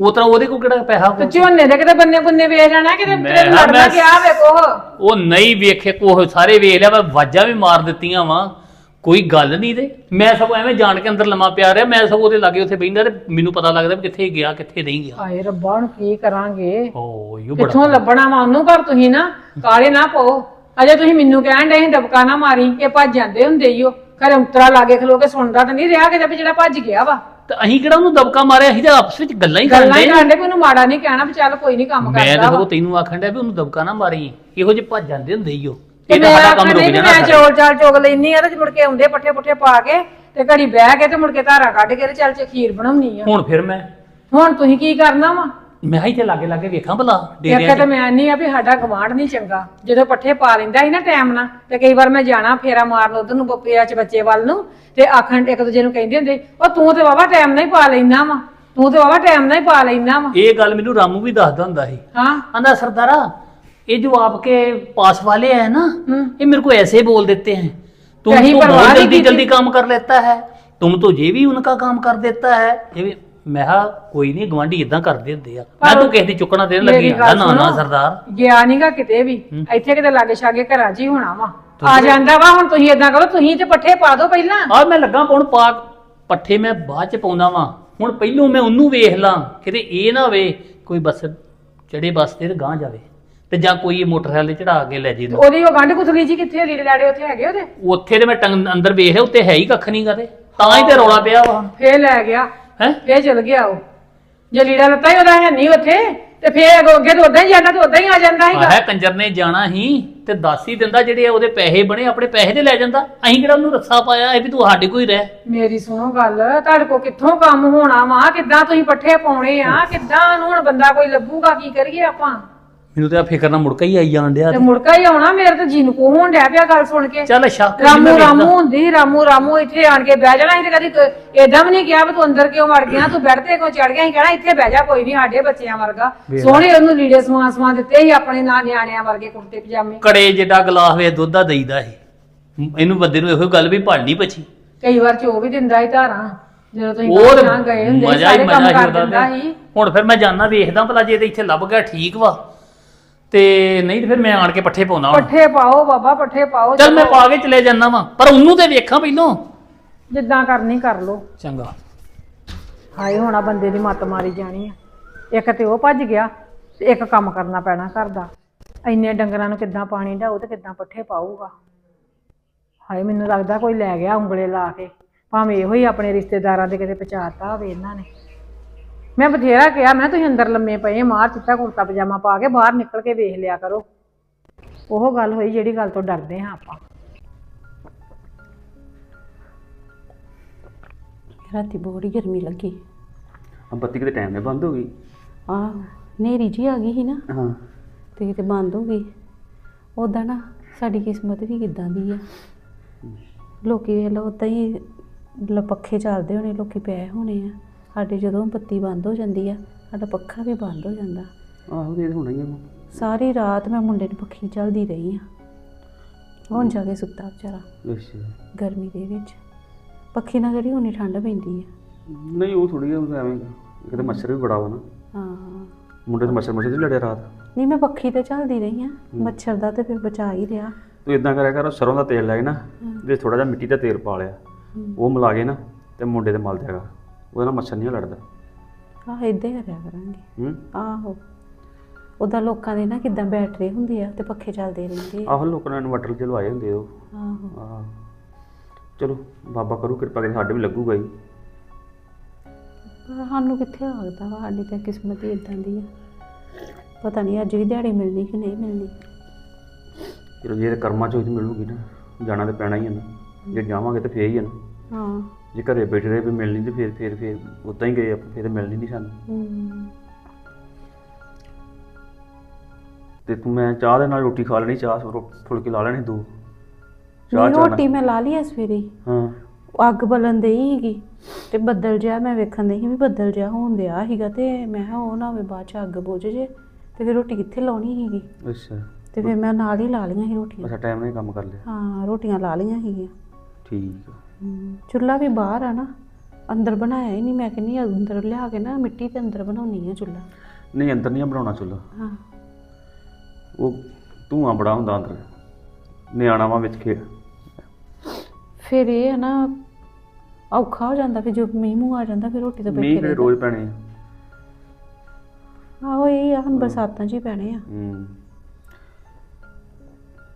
ਉਹ ਤਰ੍ਹਾਂ ਉਹਦੇ ਕੋਲ ਕਿਹੜਾ ਪੈਸਾ ਤੇ ਹੋਊ? ਝੋਨੇ ਦੇ ਕਿਤੇ ਬੰਨੇ ਬੰਨੇ ਵੇਚ ਲੈਣਾ ਕਿਤੇ ਮੈਂ- ਤੇਰੇ ਲੜਨਾ ਮੈਂ- ਵੇਖੋ ਉਹ ਨਹੀਂ ਵੇਖੇ ਕੋਹ ਸਾਰੇ ਵੇਖ ਲਿਆ ਮੈਂ ਵਾਜਾਂ ਵੀ ਮਾਰ ਦਿੱਤੀਆਂ ਵਾ। ਕੋਈ ਗੱਲ ਨਹੀਂ ਤੇ। ਮੈਂ ਸਗੋਂ ਐਵੇਂ ਜਾਣ ਕੇ ਅੰਦਰ ਲੰਮਾ ਪਿਆ ਰਿਹਾ ਮੈਂ ਸਗੋਂ ਉਹਦੇ ਲਾਗੇ ਉੱਥੇ ਬੈਠਾ ਤੇ ਮੈਨੂੰ ਪਤਾ ਲੱਗਦਾ ਵੀ ਕਿੱਥੇ ਗਿਆ ਕਿੱਥੇ ਨਹੀਂ ਗਿਆ। ਹਾਏ ਰੱਬਾ ਹੁਣ ਕੀ ਕਰਾਂਗੇ? ਓ ਯੋ ਕਿੱਥੋਂ ਬੜਾ ਲੱਭਣਾ ਵਾ ਉਹਨੂੰ ਪਰ ਤੁਸੀਂ ਨਾ? ਕਾਲੇ ਨਾ ਪਾਓ। ਅਜੇ ਤੁਸੀਂ ਮੈਨੂੰ ਕਹਿਣ ਡਏ ਸੀ ਦਬਕਾ ਨਾ ਮਾਰੀ ਇਹ ਭੱਜ ਜਾਂਦੇ ਹੁੰਦੇ ਈ ਉਹ। ਘਰੇ ਉਤਰਾ ਲਾਗੇ ਖਲੋ ਕੇ ਸੁਣਦਾ ਤਾਂ ਨਹੀਂ ਰਿਹਾ ਵੀ ਜਿਹੜਾ ਭੱਜ ਗਿਆ ਵਾ। ਤੇ ਅਸੀਂ ਕਿਹੜਾ ਉਹਨੂੰ ਦਬਕਾ ਮਾਰਿਆ? ਅਸੀਂ ਤਾਂ ਆਪਸ ਵਿੱਚ ਗੱਲਾਂ ਹੀ ਗੱਲਾਂ ਹੀ ਕਰਦੇ ਕਰਦੇ ਉਹਨੂੰ ਮਾੜਾ ਨਹੀਂ ਕਹਿਣਾ ਵੀ ਚੱਲ ਕੋਈ ਨਹੀਂ ਕੰਮ ਮੈਂ ਕਰਦਾ ਵਾ। ਉਹ ਤੈਨੂੰ ਆਖਣ ਡਿਆ ਵੀ ਉਹਨੂੰ ਦਬਕਾ ਨਾ ਮਾਰੀ। ਇਹੋ ਜਿਹੇ ਭੱਜ ਜਾਂਦੇ ਹੁੰਦੇ ਓ ਤੇ ਇਹ ਤਾਂ ਸਾਡਾ ਕੰਮ ਰੁਕ ਜਾਣਾ ਮੈਂ ਸਾਰਾ। ਚੋਲ ਚਾਲ ਚੁਗ ਲੈਨੀ ਆ ਤੇ ਮੁੜ ਕੇ ਆਉਂਦੇ ਪੱਠੇ ਪੁੱਠੇ ਪਾ ਕੇ ਤੇ ਘੜੀ ਬਹਿ ਕੇ ਤੇ ਮੁੜ ਕੇ ਧਾਰਾ ਕੱਢ ਕੇ ਤੇ ਚੱਲ ਚ ਖੀਰ ਬਣਾਉਣੀ ਆ। ਹੁਣ ਫਿਰ ਮੈਂ ਹੁਣ ਤੁਸੀਂ ਕੀ ਕਰਨਾ ਵਾ? ਮੈਂ ਇੱਥੇ ਲਾਗੇ ਲਾਗੇ ਵੇਖਾਂ ਭਲਾ ਇੱਕ ਡੇਰਿਆਂ ਤਾਂ 'ਚ ਮੈਂ ਨਹੀਂ ਆ ਵੀ ਸਾਡਾ ਗਵਾਂਢ ਨਹੀਂ ਚੰਗਾ ਜਦੋਂ ਪੱਠੇ ਪਾ ਲੈਂਦਾ ਸੀ ਨਾ ਟਾਈਮ ਨਾਲ ਤੇ ਕਈ ਵਾਰ ਮੈਂ ਜਾਣਾ ਫੇਰਾ ਮਾਰਨ ਉਧਰ ਨੂੰ ਬੱਪਿਆ ਚ ਬੱਚੇ ਵੱਲ ਨੂੰ ਤੇ ਆਖਣ ਇੱਕ ਦੂਜੇ ਨੂੰ ਕਹਿੰਦੇ ਹੁੰਦੇ ਉਹ ਤੂੰ ਤੇ ਵਾਵਾ ਟਾਈਮ ਨਾਲ ਹੀ ਪਾ ਲੈਂਦਾ ਵਾ ਤੂੰ ਤੇ ਵਾਵਾ ਟਾਈਮ ਨਾਲ ਹੀ ਪਾ ਲੈਂਦਾ ਵਾ ਇਹ ਗੱਲ ਮੈਨੂੰ ਰਾਮੂ ਵੀ ਦੱਸਦਾ ਹੁੰਦਾ ਸੀ ਹਾਂ आंदा सरदारा ये जो आपके पास वाले हैं ना हम्म। ये मेरे को ऐसे बोल देते हैं तुम कहीं तो परवाह बहुत नहीं जल्दी की जल्दी काम कर लेता है तुम तो ये भी उनका काम कर देता है ये भी ਮੈਂ ਕਿਹਾ ਕੋਈ ਨਹੀਂ ਗਵਾਂਢੀ ਇਦਾਂ ਕਰਦੇ ਹੁੰਦੇ ਆ। ਮੈਂ ਤੂੰ ਕਿਸੇ ਦੀ ਚੁੱਕਣਾ ਦੇਣ ਲੱਗੀ ਆ। ਨਾ ਨਾ ਸਰਦਾਰ। ਗਿਆ ਨੀਗਾ ਕਿਤੇ ਵੀ। ਇੱਥੇ ਕਿਤੇ ਲਾਗੇ ਛਾਗੇ ਘਰਾਂ 'ਚ ਹੀ ਹੋਣਾ ਵਾ। ਆ ਜਾਂਦਾ ਵਾ ਹੁਣ ਤੁਸੀਂ ਇਦਾਂ ਕਰੋ ਤੁਸੀਂ ਤੇ ਪੱਠੇ ਪਾ ਦਿਓ ਪਹਿਲਾਂ। ਆ ਮੈਂ ਲੱਗਾ ਪਾਉਣ ਪਾਕ ਪੱਠੇ ਮੈਂ ਬਾਅਦ ਚ ਪਾਉਂਦਾ ਵਾਂ। ਹੁਣ ਪਹਿਲੋਂ ਮੈਂ ਉਹਨੂੰ ਵੇਖ ਲਾਂ ਕਿਤੇ ਇਹ ਨਾ ਹੋਵੇ ਕੋਈ ਬੱਸ ਚੜੇ ਬੱਸ ਤੇ ਗਾਂ ਜਾਵੇ। ਤੇ ਜਾਂ ਕੋਈ ਮੋਟਰਸਾਈਕਲ ਚੜਾ ਕੇ ਲੈ ਜੇ ਉਹਦੀ ਉਹ ਗੰਢ ਕੁਥਲੀ ਜੀ ਕਿੱਥੇ ਲੀੜੇ ਲਾੜੇ ਉੱਥੇ ਹੈਗੇ ਉਹਦੇ? ਉੱਥੇ ਤੇ ਮੈਂ ਟੰਗ ਅੰਦਰ ਵੇਖੇ ਉੱਤੇ ਹੈ ਹੀ ਕੱਖ ਨਹੀਂ ਗਾ ਤਾਂ ਹੀ ਤੇ ਰੌਲਾ ਪਿਆ ਵਾ। ਫੇਰ ਲੈ ਗਿਆ। ਹੈ? ਫੇਰ ਚਲ ਗਿਆ ਉਹ। ਜੇ ਲੀੜਾ ਲੱਤਾ ਹੀ ਉਹਦਾ ਹੈ ਨਹੀਂ ਉੱਥੇ ਤੇ ਫੇਰ ਅੱਗੋਂ ਅੱਗੇ ਤਾਂ ਉਦਾਂ ਹੀ ਜਾਂਦਾ ਤੇ ਉਦਾਂ ਹੀ ਆ ਜਾਂਦਾ ਹੈਗਾ। ਆਹ ਕੰਜਰ ਨੇ ਜਾਣਾ ਹੀ ਤੇ ਦੱਸ ਹੀ ਦਿੰਦਾ ਜਿਹੜੇ ਉਹਦੇ ਪੈਸੇ ਬਣੇ ਆਪਣੇ ਪੈਸੇ ਤੇ ਲੈ ਜਾਂਦਾ। ਅਸੀਂ ਕਿਹੜਾ ਉਹਨੂੰ ਰੱਸਾ ਪਾਇਆ ਇਹ ਵੀ ਤੂੰ ਸਾਡੇ ਕੋਈ ਰਹਿ। ਮੇਰੀ ਸੁਣੋ ਗੱਲ ਤੁਹਾਡੇ ਕੋ ਕਿੱਥੋਂ ਕੰਮ ਹੋਣਾ ਵਾ? ਕਿੱਦਾਂ ਤੁਸੀਂ ਪੱਠੇ ਪਾਉਣੇ ਆ? ਕਿੱਦਾਂ ਨੂੰ ਹੁਣ ਬੰਦਾ ਕੋਈ ਲੱਭੂਗਾ ਕੀ ਕਰੀਏ ਆਪਾਂ? ਮੈਨੂੰ ਤੇ ਆ ਫਿਕਰ ਨਾਲ ਮੁੜਕਾ ਹੀ ਆਈ ਜਾਣ ਡਿਆ ਤੇ। ਮੁੜਕਾ ਹੀ ਆਉਣਾ ਮੇਰੇ ਤੇ ਜੀ ਨੂੰ ਕੋ ਹੋਣ ਡਿਆ ਪਿਆ ਗੱਲ ਸੁਣ ਕੇ। ਚੱਲ ਅੱਛਾ ਕੋਈ ਨੀ, ਰਾਮੂ ਵੇਖਦਾ। ਰਾਮੂ ਹੁੰਦੀ ਸੀ, ਰਾਮੂ ਰਾਮੂ ਇੱਥੇ ਆਣ ਕੇ ਬਹਿ ਜਾਣਾ ਸੀ ਤੇ ਕਦੀ ਏਦਾਂ ਵੀ ਨਹੀਂ ਕਿਹਾ ਵੀ ਤੂੰ ਅੰਦਰ ਕਿਉਂ ਵੜ ਗਿਆ ਤੂੰ ਬੈੱਡ ਤੇ ਕਿਉਂ ਚੜ ਗਿਆ ਸੀ ਕਹਿਣਾ ਇੱਥੇ ਬਹਿ ਜਾ ਕੋਈ ਨਹੀਂ ਸਾਡੇ ਬੱਚਿਆਂ ਵਰਗਾ। ਸੋਹਣੇ ਉਹਨੂੰ ਲੀੜੇ ਸਮਾਨ ਸਮਾਨ ਦਿੱਤੇ ਸੀ ਆਪਣੇ ਨਾਲ ਨਿਆਣਿਆਂ ਵਰਗੇ ਕੁੜਤੇ ਪਜਾਮੇ। ਕੜੇ ਜਿੱਡਾ ਗਲਾਸ ਵੇ ਦੁੱਧ ਦਾ ਦੇਈਦਾ ਇਹ ਇਹਨੂੰ ਬੰਦੇ ਨੂੰ ਇਹੋ ਗੱਲ ਵੀ ਪੜਨੀ ਪਛੀ। ਕਈ ਵਾਰ ਚੋ ਵੀ ਦਿੰਦਾ ਸੀ ਧਾਰਾਂ। ਜਦੋਂ ਤੁਸੀਂ ਉਹ ਤੇ ਗਏ ਹੁੰਦੇ ਸੀ, ਮਜ਼ਾ ਹੀ ਸਾਰੇ ਕੰਮ ਮਜ਼ਾ ਕਰ ਹੀ ਉਹਦਾ ਦਿੰਦਾ ਤੇ। ਸੀ। ਹੁਣ ਫਿਰ ਮੈਂ ਜਾਣਾ ਵੇਖਦਾ ਭਲਾ ਜੇ ਤੇ ਇੱਥੇ ਲੱਭ ਗਿਆ ਠੀਕ ਵਾ। ਤੇ ਨਹੀਂ ਤੇ ਫਿਰ ਮੈਂ ਆਣ ਕੇ ਪੱਠੇ ਪਾਉਣਾ ਪੱਠੇ ਪਾਓ ਬਾਬਾ ਪੱਠੇ ਪਾਓ। ਚੱਲ ਮੈਂ ਪਾ ਕੇ ਚਲੇ ਜਾਣਾ ਵਾ ਪਰ ਉਹਨੂੰ ਤੇ ਵੇਖਾਂ ਪਹਿਲੋਂ। ਜਿੱਦਾਂ ਕਰਨੀ ਕਰ ਲੋ ਚੰਗਾ। ਹਾਏ ਹੋਣਾ ਬੰਦੇ ਦੀ ਮੱਤ ਮਾਰੀ ਜਾਣੀ ਆ। ਇੱਕ ਤੇ ਉਹ ਭੱਜ ਗਿਆ ਤੇ ਇੱਕ ਕੰਮ ਕਰਨਾ ਪੈਣਾ ਘਰ ਦਾ। ਇੰਨੇ ਡੰਗਰਾਂ ਨੂੰ ਕਿੱਦਾਂ ਪਾਣੀ ਢਾਊ ਤੇ ਕਿੱਦਾਂ ਪੱਠੇ ਪਾਊਗਾ? ਹਾਏ ਮੈਨੂੰ ਲੱਗਦਾ ਕੋਈ ਲੈ ਗਿਆ ਉਂਗਲੇ ਲਾ ਕੇ। ਭਾਵੇਂ ਇਹੋ ਹੀ ਆਪਣੇ ਰਿਸ਼ਤੇਦਾਰਾਂ ਦੇ ਕਿਤੇ ਪਹੁੰਚਾਤਾ ਹੋਵੇ ਇਹਨਾਂ ਨੇ। ਮੈਂ ਬਥੇਰਾ ਕਿਹਾ ਮੈਂ ਤੁਸੀਂ ਅੰਦਰ ਲੰਮੇ ਪਏ ਮਾਰ ਚਿੱਟਾ ਕੁੜਤਾ ਪਜਾਮਾ ਪਾ ਕੇ ਬਾਹਰ ਨਿਕਲ ਕੇ ਵੇਖ ਲਿਆ ਕਰੋ। ਉਹ ਗੱਲ ਹੋਈ ਜਿਹੜੀ ਗੱਲ ਤੋਂ ਡਰਦੇ ਹਾਂ ਆਪਾਂ। ਰਾਤੀ ਬੜੀ ਗਰਮੀ ਲੱਗੀ। ਆ ਬੱਤੀ ਕਿਤੇ ਟਾਈਮ ਨੇ ਬੰਦ ਹੋ ਗਈ? ਆਹ ਨੇਰੀ ਜੀ ਆ ਗਈ ਸੀ ਨਾ। ਹਾਂ। ਤੇ ਕਿਤੇ ਬੰਦ ਹੋ ਗਈ। ਉਦਾਂ ਨਾ ਸਾਡੀ ਕਿਸਮਤ ਵੀ ਕਿਦਾਂ ਦੀ ਆ। ਲੋਕੀ ਵੇਖ ਲਓ ਉਦਾਂ ਹੀ ਲ- ਪੱਖੇ ਚੱਲਦੇ ਹੋਣੇ ਲੋਕੀ ਪਏ ਹੋਣੇ ਆ। ਸਾਡੇ ਜਦੋਂ ਬੱਤੀ ਬੰਦ ਹੋ ਜਾਂਦੀ ਆ ਸਾਡਾ ਪੱਖਾ ਵੀ ਬੰਦ ਹੋ ਜਾਂਦਾ। ਆਹੋ ਤੇ ਇਹ ਤਾਂ ਹੋਣਾ ਹੀ ਆ ਸਾਰੀ ਰਾਤ ਮੈਂ ਮੁੰਡੇ ਨੂੰ ਪੱਖੀ ਚੱਲਦੀ ਰਹੀ ਆ। ਹੁਣ ਜਾ ਕੇ ਸੁੱਤਾ ਵਿਚਾਰਾ ਅੱਛਾ। ਗਰਮੀ ਦੇ ਵਿੱਚ। ਪੱਖੀ ਨਾਲ ਜਿਹੜੀ ਹੁਣੀ ਠੰਡ ਪੈਂਦੀ ਆ। ਨਹੀਂ ਉਹ ਥੋੜੀ ਐਵੇਂ ਕਿਤੇ ਮੱਛਰ ਵੀ ਬੜਾ ਵਾ ਨਾ। ਹਾਂ। ਮੁੰਡੇ ਤੋਂ ਮੱਛਰ ਮੱਛਰ ਤੇ ਲੜਿਆ ਰਾਤ। ਨਹੀਂ ਮੈਂ ਪੱਖੀ ਤੇ ਚੱਲਦੀ ਰਹੀ ਆ। ਮੱਛਰ ਦਾ ਤੇ ਫਿਰ ਬਚਾ ਹੀ ਰਿਹਾ। ਤੂੰ ਇਦਾਂ ਕਰਿਆ ਕਰ ਸਰੋਂ ਦਾ ਤੇਲ ਲੈ ਕੇ ਨਾ ਵਿੱਚ ਥੋੜਾ ਜਿਹਾ ਮਿੱਟੀ ਦਾ ਤੇਲ ਪਾ ਲਿਆ। ਉਹ ਮਿਲਾ ਕੇ ਨਾ ਤੇ ਮੁੰਡੇ ਤੇ ਮਲ ਦਿਆਗਾ ਉਹਦੇ ਨਾਲ ਮੱਛਰ ਨਹੀਂ ਲੜਦਾ। ਆਹ ਇਦਾਂ ਹੀ ਕਰਿਆ ਕਰਾਂਗੇ। ਹੂੰ। ਆਹੋ। ਉਹਦਾ ਲੋਕਾਂ ਦੇ ਨਾ ਕਿਦਾਂ ਬੈਟਰੀ ਹੁੰਦੀ ਆ ਤੇ ਪੱਖੇ ਚੱਲਦੇ ਰਹਿੰਦੇ ਆ। ਆਹੋ ਲੋਕਾਂ ਨੇ ਇਨਵਰਟਰ ਚ ਲਵਾਏ ਹੁੰਦੇ ਉਹ। ਆਹੋ। ਆਹ। ਚਲੋ ਬਾਬਾ ਕਰੂ ਕਿਰਪਾ ਕਰੇ ਸਾਡੇ ਵੀ ਲੱਗੂਗਾ ਹੀ ਪਰ ਸਾਨੂੰ ਕਿੱਥੇ ਲੱਗਦਾ ਵਾ ਸਾਡੀ ਤਾਂ ਕਿਸਮਤ ਹੀ ਇਦਾਂ ਦੀ ਆ। ਪਤਾ ਨਹੀਂ ਅੱਜ ਵੀ ਦਿਹਾੜੀ ਮਿਲਣੀ ਕਿ ਨਹੀਂ ਮਿਲਣੀ। ਚਲੋ ਜੇ ਤੇ ਕਰਮਾਂ ਚ ਹੋਈ ਤੇ ਮਿਲੂਗੀ ਨਾ ਜਾਣਾ ਤੇ ਪੈਣਾ ਹੀ ਹੈ ਨਾ। ਜੇ ਜਾਵਾਂਗੇ ਤੇ ਫੇਰ ਹੀ ਹੈ ਨਾ। ਹਾਂ। ਜੇ ਘਰੇ ਬੈਠੇ ਰਹੇ ਵੀ ਮਿਲਣੀ ਤੇ ਫੇਰ ਫੇਰ ਫੇਰ ਉਦਾਂ ਹੀ ਗਏ ਆਪਾਂ ਫੇਰ ਮਿਲਣੀ ਨਹੀਂ ਸਾਨੂੰ। ਹਮ। ਤੇ ਤੂੰ ਮੈਂ ਚਾਹ ਦੇ ਨਾਲ ਰੋਟੀ ਖਾ ਲੈਣੀ ਚਾਹ ਰੋ- ਫੁਲਕੇ ਲਾ ਲੈਣੇ ਦੋ। ਚਾਹ ਨਹੀਂ ਚਾਹ ਰੋਟੀ ਮੈਂ ਲਾ ਲਈ ਆ ਸਵੇਰੇ ਹੀ। ਹਾਂ ਅੱਗ ਬਲਣ ਦੇਈ ਸੀਗੀ ਤੇ ਬੱਦਲ ਜਿਹਾ ਮੈਂ ਵੇਖਣ ਨਹੀਂ ਸੀ ਵੀ ਬੱਦਲ ਜਿਹਾ ਹੋਣ ਦਿਆ ਸੀਗਾ ਤੇ ਮੈਂ ਕਿਹਾ ਉਹ ਨਾ ਹੋਵੇ ਬਾਅਦ ਚ ਅੱਗ ਬੁਝ ਜੇ ਤੇ ਫਿਰ ਰੋਟੀ ਕਿੱਥੇ ਲਾਉਣੀ ਸੀਗੀ? ਅੱਛਾ। ਤੇ ਫਿਰ ਮੈਂ ਨਾਲ ਹੀ ਲਾ ਲਈਆਂ ਸੀ ਰੋਟੀਆਂ। ਅੱਛਾ ਟਾਈਮ ਨਾਲ ਹੀ ਕੰਮ ਕਰ ਲਿਆ। ਹਾਂ ਰੋਟੀਆਂ ਲਾ ਲਈਆਂ ਸੀਗੀਆਂ। ਠੀਕ ਆ। ਚੁੱਲ੍ਹਾ ਵੀ ਬਾਹਰ ਆ ਨਾ ਅੰਦਰ ਬਣਾਇਆ ਹੀ ਨਹੀਂ ਮੈਂ ਕਹਿੰਦੀ ਹਾਂ ਅੰਦਰ ਲਿਆ ਕੇ ਨਾ ਮਿੱਟੀ ਦੇ ਅੰਦਰ ਬਣਾਉਣੀ ਆ ਚੁੱਲ੍ਹਾ। ਨਹੀਂ ਅੰਦਰ ਨਹੀਂ ਬਣਾਉਣਾ ਚੁੱਲ੍ਹਾ। ਹਾਂ। ਉਹ ਧੂਆਂ ਬੜਾ ਹੁੰਦਾ ਅੰਦਰ ਨਿਆਣਾਵਾਂ ਵਿੱਚ ਖੇਡ ਫਿਰ ਇਹ ਹੈ ਨਾ ਔਖਾ ਹੋ ਜਾਂਦਾ ਫਿਰ ਜੋ ਮੀਂਹ ਮੂੰਹ ਆ ਜਾਂਦਾ ਫਿਰ ਰੋਟੀ ਤੋਂ ਮੀਂਹ ਬੈਠੇ ਕਿਹੜੇ ਰਹਿੰਦਾ। ਰੋਜ਼ ਪੈਣੇ ਆ। ਆਹੋ ਇਹ ਆ ਹੁਣ ਬਰਸਾਤਾਂ 'ਚ ਹੀ ਪੈਣੇ ਆ। ਹੂੰ।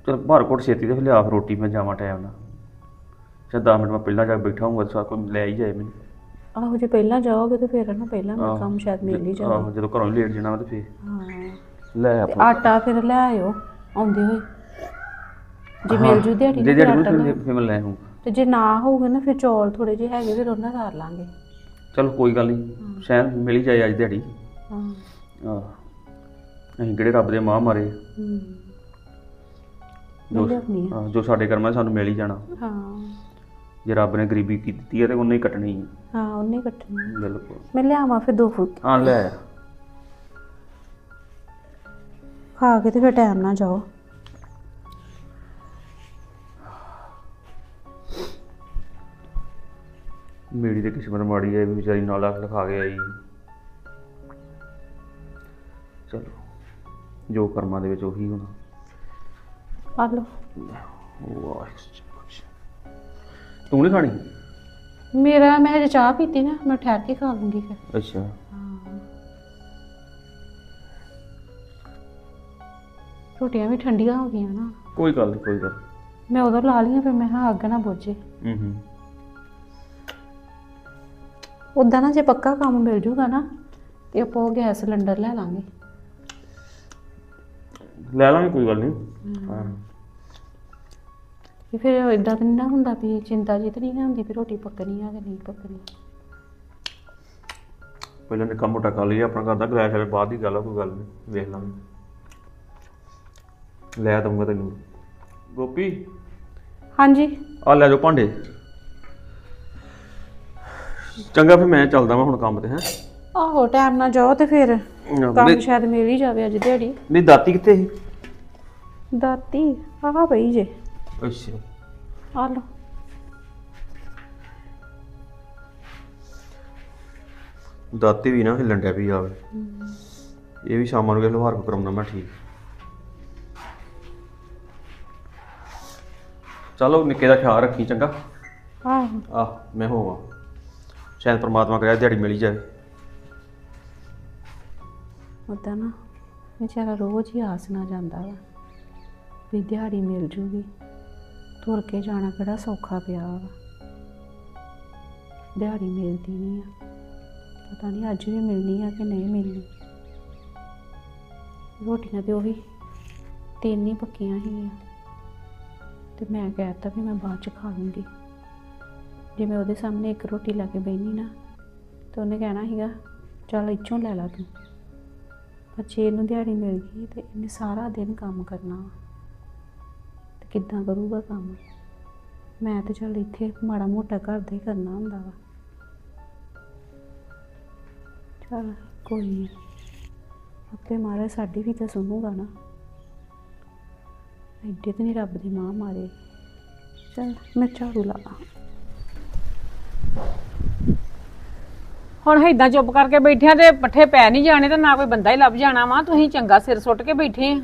ਚਲ ਭਾਰਕੋਟ ਛੇਤੀ ਤੇ ਫਿਰ ਲਿਆ ਫਿਰ ਰੋਟੀ ਮੈਂ ਜਾਵਾਂ ਟਾਈਮ ਨਾਲ। ਚਾ 10 ਮਿੰਟ ਮੈਂ ਪਹਿਲਾਂ ਜਾ ਕੇ ਬੈਠਾ ਹੂੰਗਾ ਤਾਂ ਕੋਈ ਲੈ ਹੀ ਜਾਏ ਮੈਨੂੰ। ਆਹੋ ਜੇ ਪਹਿਲਾਂ ਜਾਓਗੇ ਤਾਂ ਫਿਰ ਨਾ ਪਹਿਲਾਂ ਮੈਂ ਆਹੋ। ਕੰਮ ਸ਼ਾਇਦ ਮਿਲ ਹੀ ਆਹੋ ਜਾਵੇ ਜਦੋਂ ਘਰੋਂ ਲੇਟ ਜਾਣਾ ਵਾ ਤੇ ਫਿਰ ਹਾਂ। ਲੈ ਤੇ ਆਪਣਾ। ਆਟਾ ਫਿਰ ਲੈ ਆਇਓ ਆਉਂਦੇ ਹੋਏ। ਜੇ ਮਿਲ ਜੂ ਦਿਹਾੜੀ ਜੇ ਆਟਾ ਨੂੰ ਫਿਰ ਮੈਂ ਲੈ ਆਊਂ ਤੇ ਜੇ ਨਾ ਹੋਊਗਾ ਨਾ ਫਿਰ ਚੌਲ ਥੋੜੇ ਜਿਹੇ ਹੈਗੇ ਫਿਰ ਉਹਨਾਂ ਧਾਰ ਲਾਂਗੇ। ਚਲ ਕੋਈ ਗੱਲ ਨਹੀਂ ਸ਼ਾਇਦ ਮਿਲ ਹੀ ਜਾਏ ਅੱਜ ਦਿਹਾੜੀ। ਹਾਂ। ਆਹ ਅਸੀਂ ਕਿਹੜੇ ਰੱਬ ਦੇ ਮਾਂ ਮਾਰੇ। ਹੂੰ। ਜੋ ਆ। ਸਾਡੇ ਕਰਮਾਂ 'ਚ ਸਾਨੂੰ ਮਿਲ ਹੀ ਜਾਣਾ। ਹਾਂ। ਜੇ ਰੱਬ ਨੇ ਗਰੀਬੀ ਕੀਤੀ ਹੈ ਤੇ ਉਹਨੇ ਹੀ ਕੱਟਣੀ ਹੈ। ਹਾਂ ਉਹਨੇ ਕੱਟਣੀ ਆ। ਬਿਲਕੁਲ। ਮੈਂ ਲਿਆਵਾਂ ਫਿਰ ਦੋ ਫੁਲਕੇ। ਹਾਂ ਲੈ। ਆ। ਖਾ ਕੇ ਤੇ ਫਿਰ ਟਾਈਮ ਨਾਲ ਜਾਓ। ਮੇਰੀ ਤੇ ਕਿਸਮਤ ਮਾੜੀ ਹੈ ਵੀ ਵਿਚਾਰੀ ਨਾਲ ਲੱਖ ਲਿਖਾ ਕੇ ਆਈ। ਚਲੋ ਜੋ ਕਰਮਾਂ ਦੇ ਵਿੱਚ ਉਹੀ ਹੋਣਾ। ਆ ਲਓ। ਵਾਹਿਗੁਰੂ ਤੂੰ ਨਹੀਂ ਖਾਣੀ? ਮੇਰਾ ਮੈਂ ਹਜੇ ਚਾਹ ਪੀਤੀ ਨਾ ਮੈਂ ਠਹਿਰ ਕੇ ਖਾ ਲੂੰਗੀ ਫਿਰ। ਅੱਛਾ। ਰੋਟੀਆਂ ਵੀ ਠੰਡੀਆਂ ਹੋ ਗਈਆਂ ਨਾ। ਕੋਈ ਗੱਲ ਨਹੀਂ ਕੋਈ ਗੱਲ ਮੈਂ ਉਦੋਂ ਲਾ ਲਈਆਂ ਫਿਰ ਮੈਂ ਕਿਹਾ ਅੱਗ ਨਾ ਬੁੱਝੇ। ਹੂੰ ਹੂੰ। ਉਦਾਂ ਨਾ ਜੇ ਪੱਕਾ ਕੰਮ ਮਿਲ ਜੂਗਾ ਨਾ ਤੇ ਆਪਾਂ ਉਹ ਗੈਸ ਸਿਲੰਡਰ ਲੈ ਲਾਂਗੇ। ਲੈ ਲਾਂਗੇ ਕੋਈ ਗੱਲ ਨਹੀਂ ਹਾਂ। ਤੇ ਫਿਰ ਇਦਾਂ ਤਾਂ ਨਹੀਂ ਨਾ ਹੁੰਦਾ ਵੀ ਚਿੰਤਾ ਜੀ ਤਾਂ ਨਹੀਂ ਨਾ ਹੁੰਦੀ ਵੀ ਰੋਟੀ ਪੱਕਣੀ ਆ ਕਿ ਨਹੀਂ ਪੱਕਣੀ। ਪਹਿਲਾਂ ਨੇ ਕੰਮ ਮੋਟਾ ਕਰ ਆਪਣਾ ਕਰਦਾ ਗੈਸ ਵਾਲੇ ਬਾਅਦ ਦੀ ਗੱਲ ਆ ਕੋਈ ਗੱਲ ਨਹੀਂ ਵੇਖ ਲਾਂਗੇ। ਲੈ ਦਊਂਗਾ ਤੈਨੂੰ। ਗੋਪੀ? ਹਾਂਜੀ। ਆ ਲੈ ਜਾਓ ਭਾਂਡੇ। ਚੰਗਾ ਫਿਰ ਮੈਂ ਚੱਲਦਾ ਵਾਂ ਹੁਣ ਕੰਮ ਤੇ ਹੈ? ਆਹੋ ਟਾਈਮ ਨਾਲ ਜਾਓ ਤੇ ਫਿਰ ਕੰਮ ਸ਼ਾਇਦ ਮਿਲ ਹੀ ਜਾਵੇ ਅੱਜ ਦਿਹਾੜੀ। ਨਹੀਂ ਦਾਤੀ ਕਿੱਥੇ ਸੀ? ਦਾਤੀ? ਆਹ ਪਈ ਜੇ। ਅੱਛਾ ਆ ਲਓ ਦਾਤੀ ਵੀ ਨਾ ਹਿੱਲਣ ਡਿਆ ਵੀ ਆਵੇ। ਇਹ ਵੀ ਸ਼ਾਮਾਂ ਨੂੰ ਗਿਆ ਲੋਹਾਰ ਕੋ ਕਰਾਉਣਾ ਮੈਂ ਠੀਕ। ਚਲੋ ਨਿੱਕੇ ਦਾ ਖਿਆਲ ਰੱਖੀ ਚੰਗਾ। ਆਹੋ। ਆਹ ਮੈਂ ਹੋਵਾਂ ਸ਼ਾਇਦ ਪ੍ਰਮਾਤਮਾ ਕਰਿਆ ਦਿਹਾੜੀ ਮਿਲ ਜਾਵੇ। ਉਦਾਂ ਨਾ ਵਿਚਾਰਾ ਰੋਜ਼ ਹੀ ਆਸ ਨਾ ਜਾਂਦਾ ਵਾ ਵੀ ਦਿਹਾੜੀ ਮਿਲ ਜੂਗੀ। ਤੁਰ ਕੇ ਜਾਣਾ ਕਿਹੜਾ ਸੌਖਾ ਪਿਆ ਵਾ। ਦਿਹਾੜੀ ਮਿਲਦੀ ਨਹੀਂ ਆ। ਪਤਾ ਨਹੀਂ ਅੱਜ ਵੀ ਮਿਲਣੀ ਆ ਕਿ ਨਹੀਂ ਮਿਲਣੀ। ਰੋਟੀਆਂ ਤੇ ਵੀ ਤਿੰਨ ਹੀ ਪੱਕੀਆਂ ਸੀਗੀਆਂ ਤੇ ਮੈਂ ਕਹਿਤਾ ਵੀ ਮੈਂ ਬਾਅਦ ਚ ਖਾ ਲੂੰਗੀ। ਜੇ ਮੈਂ ਉਹਦੇ ਸਾਹਮਣੇ ਇੱਕ ਰੋਟੀ ਲਾ ਕੇ ਬੈਣੀ ਨਾ, ਤੇ ਉਹਨੇ ਕਹਿਣਾ ਸੀਗਾ, ਚੱਲ ਇੱਥੋਂ ਲੈ ਲਾ ਤੂੰ। ਪਰ ਜੇ ਇਹਨੂੰ ਦਿਹਾੜੀ ਮਿਲ ਗਈ ਤੇ ਇਹਨੇ ਸਾਰਾ ਦਿਨ ਕੰਮ ਕਰਨਾ ਵਾ। ਕਿੱਦਾਂ ਕਰੂਗਾ ਕੰਮ? ਮੈਂ ਤੇ ਚੱਲ ਇੱਥੇ ਮਾੜਾ ਮੋਟਾ ਘਰ ਦਾ ਹੀ ਕਰਨਾ ਹੁੰਦਾ ਵਾ। ਚਲ ਕੋਈ ਨਹੀਂ ਆਪੇ ਮਾਰੇ ਸਾਡੀ ਵੀ ਤਾਂ ਸੁਣੂਗਾ ਨਾ। ਐਡੇ ਤੇ ਨਹੀਂ ਰੱਬ ਦੀ ਮਾਂ ਮਾਰੇ। ਚਲ ਮੈਂ ਝਾੜੂ ਲਾ ਹੁਣ ਏਦਾਂ ਚੁੱਪ ਕਰਕੇ ਬੈਠਿਆਂ ਤੇ ਪੱਠੇ ਪੈ ਨਹੀਂ ਜਾਣੇ ਤੇ ਨਾ ਕੋਈ ਬੰਦਾ ਹੀ ਲੱਭ ਜਾਣਾ ਵਾ। ਤੁਸੀਂ ਚੰਗਾ ਸਿਰ ਸੁੱਟ ਕੇ ਬੈਠੇ ਆ।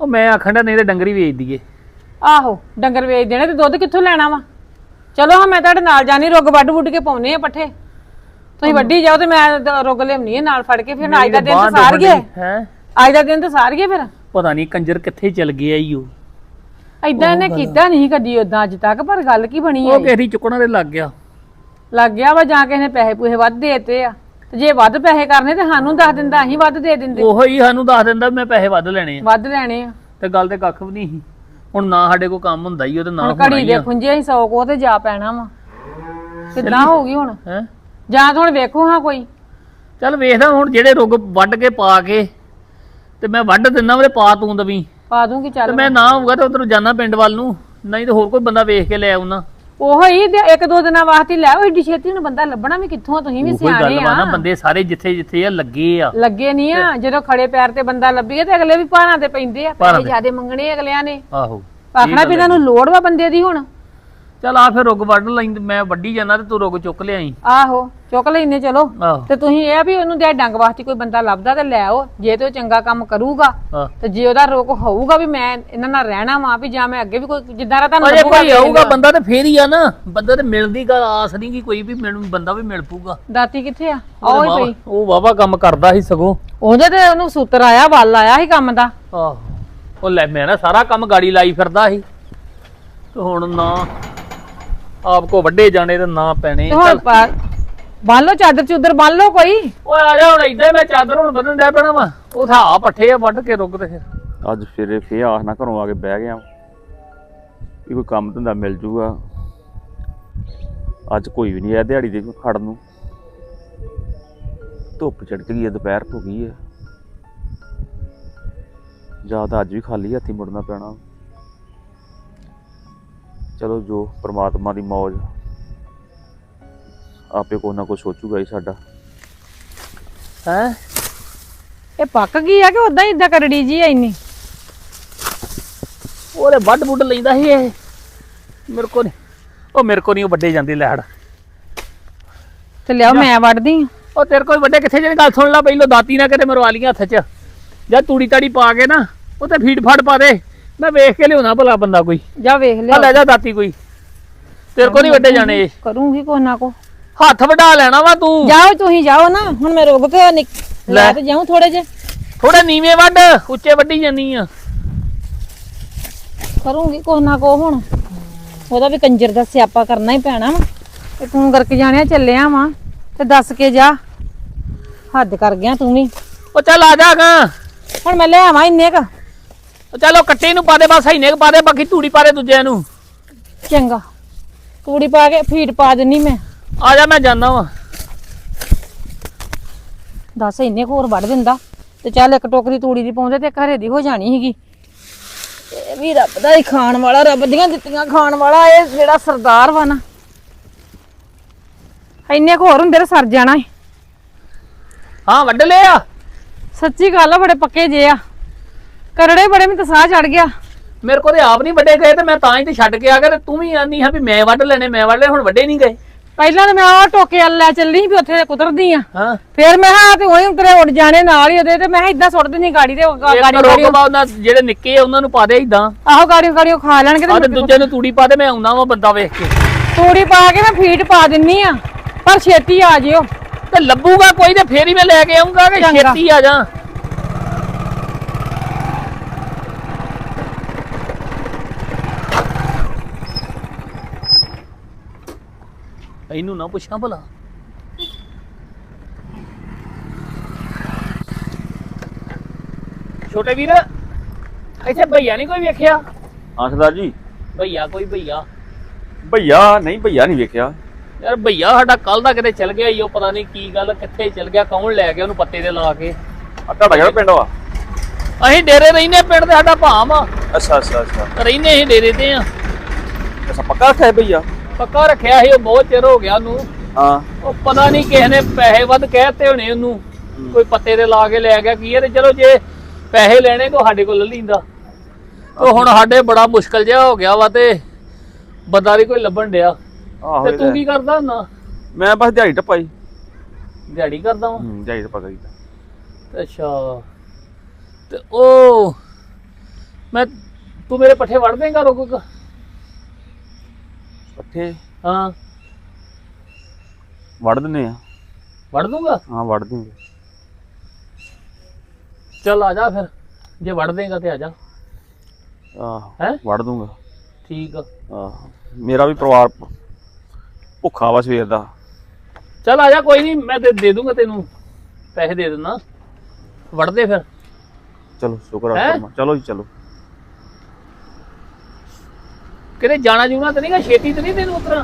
ਉਹ ਮੈਂ ਆਖਣ ਡਿਆ ਨਹੀਂ ਤੇ ਡੰਗਰੀ ਵੇਚ ਦਈਏ। ਆਹੋ ਡੰਗਰ ਵੇਚ ਦੇਣੇ ਤੇ ਦੁੱਧ ਕਿੱਥੋਂ ਲੈਣਾ ਵਾ? ਚਲੋ ਹਾਂ ਮੈਂ ਤੁਹਾਡੇ ਨਾਲ ਜਾਣੀ ਰੁੱਗ ਵੱਢ ਵੁੱਢ ਕੇ ਪਾਉਨੇ ਆ ਪੱਠੇ। ਤੁਸੀਂ ਵੱਢੀ ਜਾਓ ਤੇ ਮੈਂ ਦ- ਰੁੱਗ ਲਿਆਉਣੀ ਆ ਨਾਲ ਫੜ ਕੇ ਫਿਰ ਅੱਜ ਦਾ ਦਿਨ ਤਾਂ ਸਾਰ ਗਏ ਹੈ? ਅੱਜ ਦਾ ਦਿਨ ਤਾਂ ਸਾਰ ਗਏ ਫਿਰ। ਪਤਾ ਨਹੀਂ ਕੰਜਰ ਕਿੱਥੇ ਚਲ ਗਿਆ ਈ ਉਹ ਐਦਾਂ ਇਹਨੇ ਕੀਤਾ ਨਹੀਂ ਕਦੀ ਉਦਾਂ ਅੱਜ ਤੱਕ ਪਰ ਗੱਲ ਕੀ ਬਣੀ ਉਹ ਹੈ ਦੀ ਚੁੱਕਣਾ ਦੇ ਲੱਗ ਗਿਆ। ਲੱਗ ਗਿਆ ਵਾ ਜਾਂ ਕਿਸੇ ਨੇ ਪੈਸੇ ਪੂਹੇ ਵੱਧ ਦੇਤੇ ਆ। ਤੇ ਜੇ ਵੱਧ ਪੈਸੇ ਕਰਨੇ ਤੇ ਸਾਨੂੰ ਦੱਸ ਦਿੰਦਾ ਅਸੀਂ ਵੱਧ ਦੇ ਦਿੰਦੇ। ਉਹੋ ਹੀ ਸਾਨੂੰ ਦੱਸ ਦਿੰਦਾ ਵੀ ਮੈਂ ਪੈਸੇ ਵੱਧ ਲੈਣੇ ਆ। ਵੱਧ ਲੈਣੇ ਆ। ਤੇ ਗੱਲ ਤੇ ਕੱਖ ਵੀ ਨਹੀਂ ਸੀ। ਹੁਣ ਨਾ ਸਾਡੇ ਕੋਲ ਕੰਮ ਹੁੰਦਾ ਹੀ ਉਹ ਤੇ ਨਾ ਹੁਣ ਘੜੀ ਹੀ ਦੇ ਖੁੰਝੇ ਅਸੀਂ ਸੌ ਕੋ ਤੇ ਜਾ ਪੈਣਾ ਵਾ। ਕਿੱਦਾਂ ਹੋ ਗਈ ਹੁਣ? ਹੈ? ਜਾਂ ਤਾਂ ਹੁਣ ਵੇਖੋ ਹਾਂ ਕੋਈ। ਚੱਲ ਵੇਖਦਾ ਹੁਣ ਜਿਹੜੇ ਰੁੱਗ ਵੱਢ ਕੇ ਪਾ ਕੇ ਤੇ ਮੈਂ ਵੱਢ ਦਿੰਦਾ ਉਹਦੇ ਪਾ ਤੂੰ ਦਵੀਂ। ਪਾ ਦੂੰਗੀ ਤੇ ਚੱਲ ਮੈਂ। ਨਾ ਹੋਊਗਾ ਤੇ ਉਧਰ ਜਾਣਾ ਪਿੰਡ ਵੱਲ ਨੂੰ ਨਹੀਂ ਤੇ ਹੋਰ ਕੋਈ ਬੰਦਾ ਵੇਖ ਕੇ ਲੈ ਆਉਣਾ। ਉਹੋ ਹੀ ਤੇ ਇੱਕ ਦੋ ਦਿਨਾਂ ਵਾਸਤੇ ਲੈ ਆਓ ਏਡੀ ਛੇਤੀ ਨੂੰ ਬੰਦਾ ਲੱਭਣਾ ਵੀ ਕਿੱਥੋਂ ਆ ਤੁਸੀਂ ਵੀ ਗੱਲ ਸਿਆਣੇ ਵਾ ਨਾ ਆ। ਬੰਦੇ ਸਾਰੇ ਜਿੱਥੇ ਜਿੱਥੇ ਆ ਲੱਗੇ ਆ। ਲੱਗੇ ਨਹੀਂ ਆ ਜਦੋਂ ਖੜੇ ਪੈਰ ਤੇ ਬੰਦਾ ਲੱਭੀਏ ਤੇ ਅਗਲੇ ਵੀ ਭਾਰਾਂ ਤੇ ਪੈਂਦੇ ਆ ਭਾਰਾਂ ਪੈਸੇ ਤੇ। ਜਿਆਦੇ ਮੰਗਣੇ ਅਗਲਿਆਂ ਨੇ। ਆਹੋ ਆਖਣਾ ਵੀ ਤੁਹਾਨੂੰ ਲੋੜ ਵਾ ਬੰਦੇ ਦੀ ਹੁਣ। ਚੱਲ ਆ ਫਿਰ ਰੁੱਗ ਵੱਢ ਲੈਂ ਮੈਂ ਵੱਢੀ ਜਾਣਾ ਤੇ ਤੂੰ ਰੁੱਗ ਚੁੱਕ ਲਿਆਈ। ਆਹੋ। ਚੁੱਕ ਲੈਨੇ ਚਲੋ। ਆਹੋ। ਤੇ ਤੁਸੀਂ ਇਹ ਆ ਵੀ ਉਹਨੂੰ ਦੇ ਡੰਗ ਵਾਸਤੇ ਕੋਈ ਬੰਦਾ ਲੱਭਦਾ ਤੇ ਲੈ ਆਓ। ਜੇ ਤੇ ਉਹ ਚੰਗਾ ਕੰਮ ਕਰੂਗਾ ਤੇ ਜੇ ਉਹਦਾ ਰੋਕ ਹੋਊਗਾ ਵੀ ਮੈਂ ਇਹਨਾਂ ਨਾਲ ਰਹਿਣਾ ਵਾਂ ਵੀ ਜਾਂ ਮੈਂ ਅੱਗੇ ਵੀ ਕੋਈ ਜਿੱਦਾਂ ਦਾ ਤੁਹਾਨੂੰ ਅਜੇ ਲੱਭੂਗਾ ਕੋਈ ਆਊਗਾ ਬੰਦਾ ਤੇ ਫੇਰ ਹੀ ਆ ਨਾ। ਬੰਦਾ ਤੇ ਮਿਲਦੀ ਗੱਲ ਆਸ ਨਹੀਂ ਕਿ ਕੋਈ ਵੀ ਮਿਲ ਬੰਦਾ ਵੀ ਮਿਲ ਪੂਗਾ ਦਾਤੀ ਕਿੱਥੇ ਆ? ਆਓ ਹੀ ਪਈ ਉਹ ਵਾਵਾ ਕੰਮ ਕਰਦਾ ਸੀ ਸਗੋਂ। ਉਹਦੇ ਤੇ ਉਹਨੂੰ ਸੂਤਰ ਆਇਆ ਵੱਲ ਆਇਆ ਸੀ ਕੰਮ ਦਾ। ਆਹੋ। ਉਹ ਲੈ ਮੈਂ ਨਾ ਸਾਰਾ ਕੰਮ ਗਾੜੀ ਲਾਈ ਫਿਰਦਾ ਸੀ। ਤੇ ਹੁਣ ਨਾ ਆਪ ਕੋ ਵੱਡੇ ਜਾਣੇ ਤੇ ਨਾ ਪੈਣੇ। ਤੇ ਹੁਣ ਪਾ- ਬੰਨ ਲਓ ਚਾਦਰ ਚੁੱਦਰ ਬੰਨ ਲਓ ਕੋਈ। ਓਏ ਆ ਜਾ ਹੁਣ ਇਦਾਂ ਮੈਂ ਚਾਦਰ ਹੁਣ ਬੰਨਣ ਡੈ ਪੈਣਾ ਵਾ। ਉਹ ਥਾ ਪੱਠੇ ਆ ਵੱਢ ਕੇ ਰੁੱਗ ਤੇ ਫਿਰ। ਅੱਜ ਫਿਰ ਫੇ ਆਸ ਨਾ ਘਰੋਂ ਆ ਕੇ ਬਹਿ ਗਿਆ ਵੀ। ਕੋਈ ਕੰਮ ਧੰਦਾ ਮਿਲ ਜੂਗਾ। ਅੱਜ ਕੋਈ ਵੀ ਨਹੀਂ ਆਇਆ ਦਿਹਾੜੀ ਦੇ ਖੜਨ ਨੂੰ। ਧੁੱਪ ਚੜ ਗਈ ਹੈ ਦੁਪਹਿਰ ਹੋ ਗਈ ਹੈ ਜਾਂ ਤਾਂ ਅੱਜ ਵੀ ਖਾਲੀ ਹੱਥੀ ਮੁੜਨਾ ਪੈਣਾ। ਚਲੋ ਜੋ ਪ੍ਰਮਾਤਮਾ ਦੀ ਮੌਜ। ਆਪੇ ਕੋਈ ਨਾ ਕੋਈ ਸੋਚੂਗਾ ਹੀ ਸਾਡਾ। ਹੈ? ਇਹ ਪੱਕ ਗਈ ਆ ਕਿ ਉਦਾਂ ਹੀ ਇਦਾਂ ਕਰੜੀ ਜੀ ਆ ਇੰਨੀ? ਉਹਦੇ ਵੱਢ ਬੁੱਢ ਲੈਂਦਾ ਸੀ ਇਹ। ਮੇਰੇ ਕੋ ਨਹੀਂ। ਉਹ ਮੇਰੇ ਕੋ ਨਹੀਂ ਉਹ ਵੱਡੇ ਜਾਂਦੇ ਲੈੜ। ਤੇ ਲਿਆਓ ਮੈਂ ਵੱਢਦੀ ਆਂ। ਉਹ ਤੇਰੇ ਕੋਲ ਵੱਡੇ ਕਿੱਥੇ ਜਿਹੜੀ ਗੱਲ ਸੁਣ ਲੈ ਪਹਿਲੋਂ ਦਾਤੀ ਨਾ ਕਿਤੇ ਮਰਵਾ ਲੀਆਂ ਹੱਥ 'ਚ। ਜਾਂ ਤੂੜੀ ਤਾੜੀ ਪਾ ਕੇ ਨਾ ਉਹ ਤੇ ਫੀਡ ਫੜ ਪਾ ਦੇ। ਮੈਂ ਵੇਖ ਕੇ ਲਿਆਉਣਾ ਭਲਾ ਬੰਦਾ ਕੋਈ। ਜਾ ਵੇਖ ਆ ਲਿਆ ਲੈ ਜਾ ਦਾਤੀ ਕੋਈ। ਤੇਰੇ ਕੋ ਨਹੀਂ ਵੱਡੇ ਜਾਣੇ ਇਹ। ਕਰੂੰਗੀ ਕੋ ਨਾ ਕੋ ਹੱਥ ਵਢਾ ਲੈਣਾ ਵਾ ਤੂੰ। ਜਾਓ ਤੁਸੀਂ ਜਾਓ ਨਾ। ਹੁਣ ਮੈਂ ਰੁਕ ਕੇ ਨਿਕ- ਲੈ। ਤੇ ਜਾਉਂ ਥੋੜੇ ਜੇ ਥੋੜਾ ਨੀਵੇਂ ਵੱਢ ਉੱਚੇ ਵੱਢੀ ਜਾਨੀ ਆ। ਕਰੂੰਗੀ ਕੋ ਨਾ ਕੋ ਹੁਣ। ਉਹਦਾ ਵੀ ਕੰਜਰ ਦਾ ਸਿਆਪਾ ਕਰਨਾ ਹੀ ਪੈਣਾ। ਵਾ ਤੇ ਤੂੰ ਕਰਕੇ ਜਾਣਿਆ ਚੱਲਿਆ ਵਾ। ਤੇ ਦੱਸ ਕੇ ਜਾ। ਹੱਦ ਕਰ ਗਿਆ ਤੂੰ ਵੀ। ਉਹ ਚੱਲ ਆ ਜਾ ਗਾ ਹੁਣ ਮੈਂ ਲੈ ਆਵਾਂ ਇੰਨੇ ਕ। ਉਹ ਚੱਲ ਉਹ ਕੱਟੇ ਨੂੰ ਪਾ ਦੇ ਬਸ ਇੰਨੇ ਕੁ ਪਾ ਦੇ ਬਾਕੀ ਤੂੜੀ ਪਾ ਦੇ ਦੂਜਿਆਂ ਨੂੰ। ਚੰਗਾ। ਤੂੜੀ ਪਾ ਕੇ ਫੀਡ ਪਾ ਦਿੰਨੀ ਮੈਂ। ਆ ਜਾ ਮੈਂ ਜਾਣਾ ਵਾ। ਦੱਸ ਇੰਨੇ ਹੋਰ ਵੱਢ ਦਿੰਦਾ? ਤੇ ਚੱਲ ਇੱਕ ਟੋਕਰੀ ਤੂੜੀ ਦੀ ਪਾਉਂਦੇ ਤੇ ਘਰੇ ਦੀ ਹੋ ਜਾਣੀ ਸੀਗੀ। ਇਹ ਵੀ ਰੱਬ ਦਾ ਹੀ ਖਾਣ ਵਾਲਾ ਰੱਬ ਦੀਆਂ ਦਿੱਤੀਆਂ ਖਾਣ ਵਾਲਾ ਇਹ ਜਿਹੜਾ ਸਰਦਾਰ ਵਾ ਨਾ। ਇੰਨੇ ਹੋਰ ਹੁੰਦੇ ਤੇ ਸਰ ਜਾਣਾ ਏ। ਹਾਂ ਵੱਢ ਲਿਆ ਸੱਚੀ ਗੱਲ ਆ ਬੜੇ ਪੱਕੇ ਜੇ ਆ। ਕਰੜੇ ਬੜੇ ਮੈਨੂੰ ਤਾਂ ਸਾਹ ਚੜ ਗਿਆ। ਮੇਰੇ ਕੋਲ ਤੇ ਆਪ ਨਹੀਂ ਵੱਡੇ ਗਏ ਤੇ ਮੈਂ ਤਾਂ ਹੀ ਤੇ ਛੱਡ ਕੇ ਆ ਗਿਆ ਤੇ ਤੂੰ ਵੀ ਆਨੀ ਹਾਂ ਵੀ ਮੈਂ ਵੱਢ ਲੈਣੇ ਮੈਂ ਵੱਢ ਲੈ ਹੁਣ ਵੱਡੇ ਨਹੀਂ ਗਏ। ਪਹਿਲਾਂ ਤਾਂ ਮੈਂ ਆ ਟੋਕੇ ਵੱਲ ਲੈ ਚੱਲੀ ਸੀ ਵੀ ਉੱਥੇ ਕੁਤਰਦੀ ਆ। ਹਾਂ। ਫਿਰ ਮੈਂ ਹਾਂ ਤੇ ਉਹੀ ਉਤਰੇ ਉੱਡ ਜਾਣੇ ਨਾਲ ਹੀ ਉਹਦੇ ਤੇ। ਮੈਂ ਇਦਾਂ ਸੁੱਟ ਦਿੰਦੀ ਗਾੜੀ ਤੇ ਉਹ ਗਾ- ਇੱਕ ਗਾੜੀ ਰੋਕ ਗਾੜੀ ਬਾਅਦ ਨਾਲ ਜਿਹੜੇ ਨਿੱਕੇ ਆ ਉਹਨਾਂ ਨੂੰ ਪਾ ਦੇ ਇਦਾਂ ਆਹੋ ਗਾੜੀ ਗਾੜੀ ਉਹ ਖਾ ਲੈਣਗੇ ਤੇ ਦੂਜੇ ਨੂੰ ਤੂੜੀ ਪਾ ਦੇ ਮੈਂ ਆਉਣਾ ਵਾ ਬੰਦਾ ਵੇਖ ਕੇ। ਤੂੜੀ ਪਾ ਕੇ ਮੈਂ ਫੀਡ ਪਾ ਦਿੰਨੀ ਆ ਪਰ ਛੇਤੀ ਆ ਜਿਓ। ਤੇ ਲੱਭੂਗਾ ਕੋਈ ਤੇ ਫੇਰ ਹੀ ਮੈਂ ਲੈ ਕੇ ਆਉਂਗਾ ਕਿ ਚੰਗਾ। ਛੇਤੀ ਆ ਜਾ। ਇਹਨੂੰ ਨਾ ਪੁੱਛਾਂ ਭਲਾ। ਛੋਟੇ ਵੀਰ ਇੱਥੇ ਭਈਆ ਨਹੀਂ ਕੋਈ ਵੇਖਿਆ? ਹਾਂ ਸਰਦਾਰ ਜੀ। ਭਈਆ ਕੋਈ ਭਈਆ? ਭਈਆ ਨਹੀਂ ਭਈਆ ਨਹੀਂ ਵੇਖਿਆ। ਯਾਰ ਭਈਆ ਸਾਡਾ ਕੱਲ ਦਾ ਕਿਤੇ ਚਲ ਗਿਆ ਈ ਉਹ ਪਤਾ ਨਹੀਂ ਕੀ ਗੱਲ ਕਿੱਥੇ ਚਲ ਗਿਆ ਕੌਣ ਲੈ ਗਿਆ ਉਹਨੂੰ ਪੱਤੇ ਤੇ ਲਾ ਕੇ। ਆ ਤੁਹਾਡਾ ਕਿਹੜਾ ਪਿੰਡ ਵਾ? ਅਸੀਂ ਡੇਰੇ ਰਹਿੰਦੇ ਪਿੰਡ ਤੇ ਸਾਡਾ ਭਾਮ ਆ। ਅੱਛਾ ਅੱਛਾ ਅੱਛਾ। ਰਹਿੰਦੇ ਅਸੀਂ ਡੇਰੇ ਤੇ ਆ ਅੱਛਾ ਪੱਕਾ ਰੱਖਿਆ ਭਈਆ? ਪੱਕਾ ਰੱਖਿਆ ਸੀ ਉਹ ਬਹੁਤ ਚਿਰ ਹੋ ਗਿਆ ਉਹਨੂੰ। ਹਾਂ। ਉਹ ਪਤਾ ਨਹੀਂ ਕਿਸੇ ਨੇ ਪੈਸੇ ਵੱਧ ਕਹਿਤੇ ਹੋਣੇ ਉਹਨੂੰ। ਕੋਈ ਪੱਤੇ ਤੇ ਲਾ ਕੇ ਲੈ ਗਿਆ ਕੀ ਹੈ ਤੇ ਚਲੋ ਜੇ ਪੈਸੇ ਲੈਣੇ ਕੋ ਸਾਡੇ ਕੋਲ ਲਿੰਦਾ। ਤੇ ਹੁਣ ਸਾਡੇ ਬੜਾ ਮੁਸ਼ਕਲ ਜਿਹਾ ਹੋ ਗਿਆ ਵਾ ਤੇ ਬੰਦਾ ਨਹੀਂ ਕੋਈ ਲੱਭਣ ਡਿਆ। ਤੇ ਇਹ ਤੂੰ ਕੀ ਕਰਦਾ ਹੁੰਦਾ। ਮੈਂ ਬਸ ਦਿਹਾੜੀ ਟੱਪਾਈ। ਦਿਹਾੜੀ ਕਰਦਾ ਵਾਂ? ਹੂੰ ਦਿਹਾੜੀ ਟੱਪਾ ਕਰੀਦਾ। ਅੱਛਾ। ਤੇ ਉਹ ਮੈਂ ਤੂੰ ਮੇਰੇ ਪੱਠੇ ਵੜ ਦੇਂਗਾ ਰੁਕ ਕੇ? ਪੱਠੇ ਹਾਂ। ਵੜ ਦਿੰਨੇ ਆ। ਵੜ ਦੂੰਗਾ? ਹਾਂ ਵੜ ਦੂੰਗੇ। ਚੱਲ ਆ ਜਾ ਫਿਰ। ਜੇ ਵੜ ਦੇਂਗਾ ਤੇ ਆ ਜਾ। ਆਹ ਹੈਂ? ਵੜ ਦੂੰਗਾ। ਠੀਕ ਆ। ਆਹ ਮੇਰਾ ਵੀ ਪਰਿਵਾਰ ਭੁੱਖਾ ਵਾ ਸਵੇਰ ਦਾ। ਚੱਲ ਆ ਜਾ ਕੋਈ ਨਹੀਂ ਮੈਂ ਦੇ ਦੇ ਦੂੰਗਾ ਤੈਨੂੰ। ਪੈਸੇ ਦੇ ਦਿੰਦਾ। ਵੜ ਦੇ ਫਿਰ। ਚਲੋ ਸ਼ੁਕਰ ਆ ਹੈਂ? ਚਲੋ ਜੀ ਚਲੋ। ਕਿਤੇ ਜਾਣਾ ਜੂਣਾ ਤੇ ਨਹੀਂਗਾ ਛੇਤੀ ਤੇ ਨਹੀਂ ਤੈਨੂੰ ਉਤਰਾ।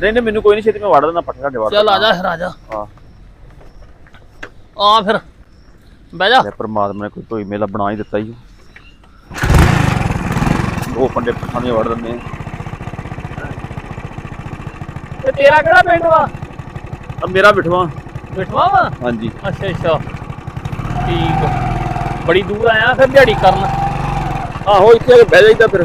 ਨਹੀਂ ਨਹੀਂ ਮੈਨੂੰ ਕੋਈ ਨਹੀਂ ਛੇਤੀ ਮੈਂ ਵੜ ਦਿੰਦਾ ਪੱਠੇ ਸਾਡੇ ਵੜ ਚੱਲ ਆ ਜਾ ਫਿਰ ਆ ਜਾ। ਹਾਂ। ਆ ਫਿਰ ਬਹਿ ਜਾ। ਲੈ ਪਰਮਾਤਮਾ ਨੇ ਕੋਈ ਕੋਈ ਮੇਲਾ ਬਣਾ ਹੀ ਦਿੱਤਾ ਹੀ ਉਹ ਪੰਡੇ ਪੱਠਾਂ ਦੇ ਵੜ ਦਿੰਦੇ ਤੇ ਤੇਰਾ ਕਿਹੜਾ ਪਿੰਡ ਵਾ? ਆ ਮੇਰਾ ਬਿਠਵਾ। ਬਿਠਵਾ ਵਾ? ਹਾਂਜੀ। ਅੱਛਾ ਅੱਛਾ। ਠੀਕ। ਬੜੀ ਦੂਰ ਆਇਆ ਫਿਰ ਦਿਹਾੜੀ ਕਰਨ। ਆਹੋ ਇੱਥੇ ਬਹਿ ਜਾਈਦਾ ਫਿਰ।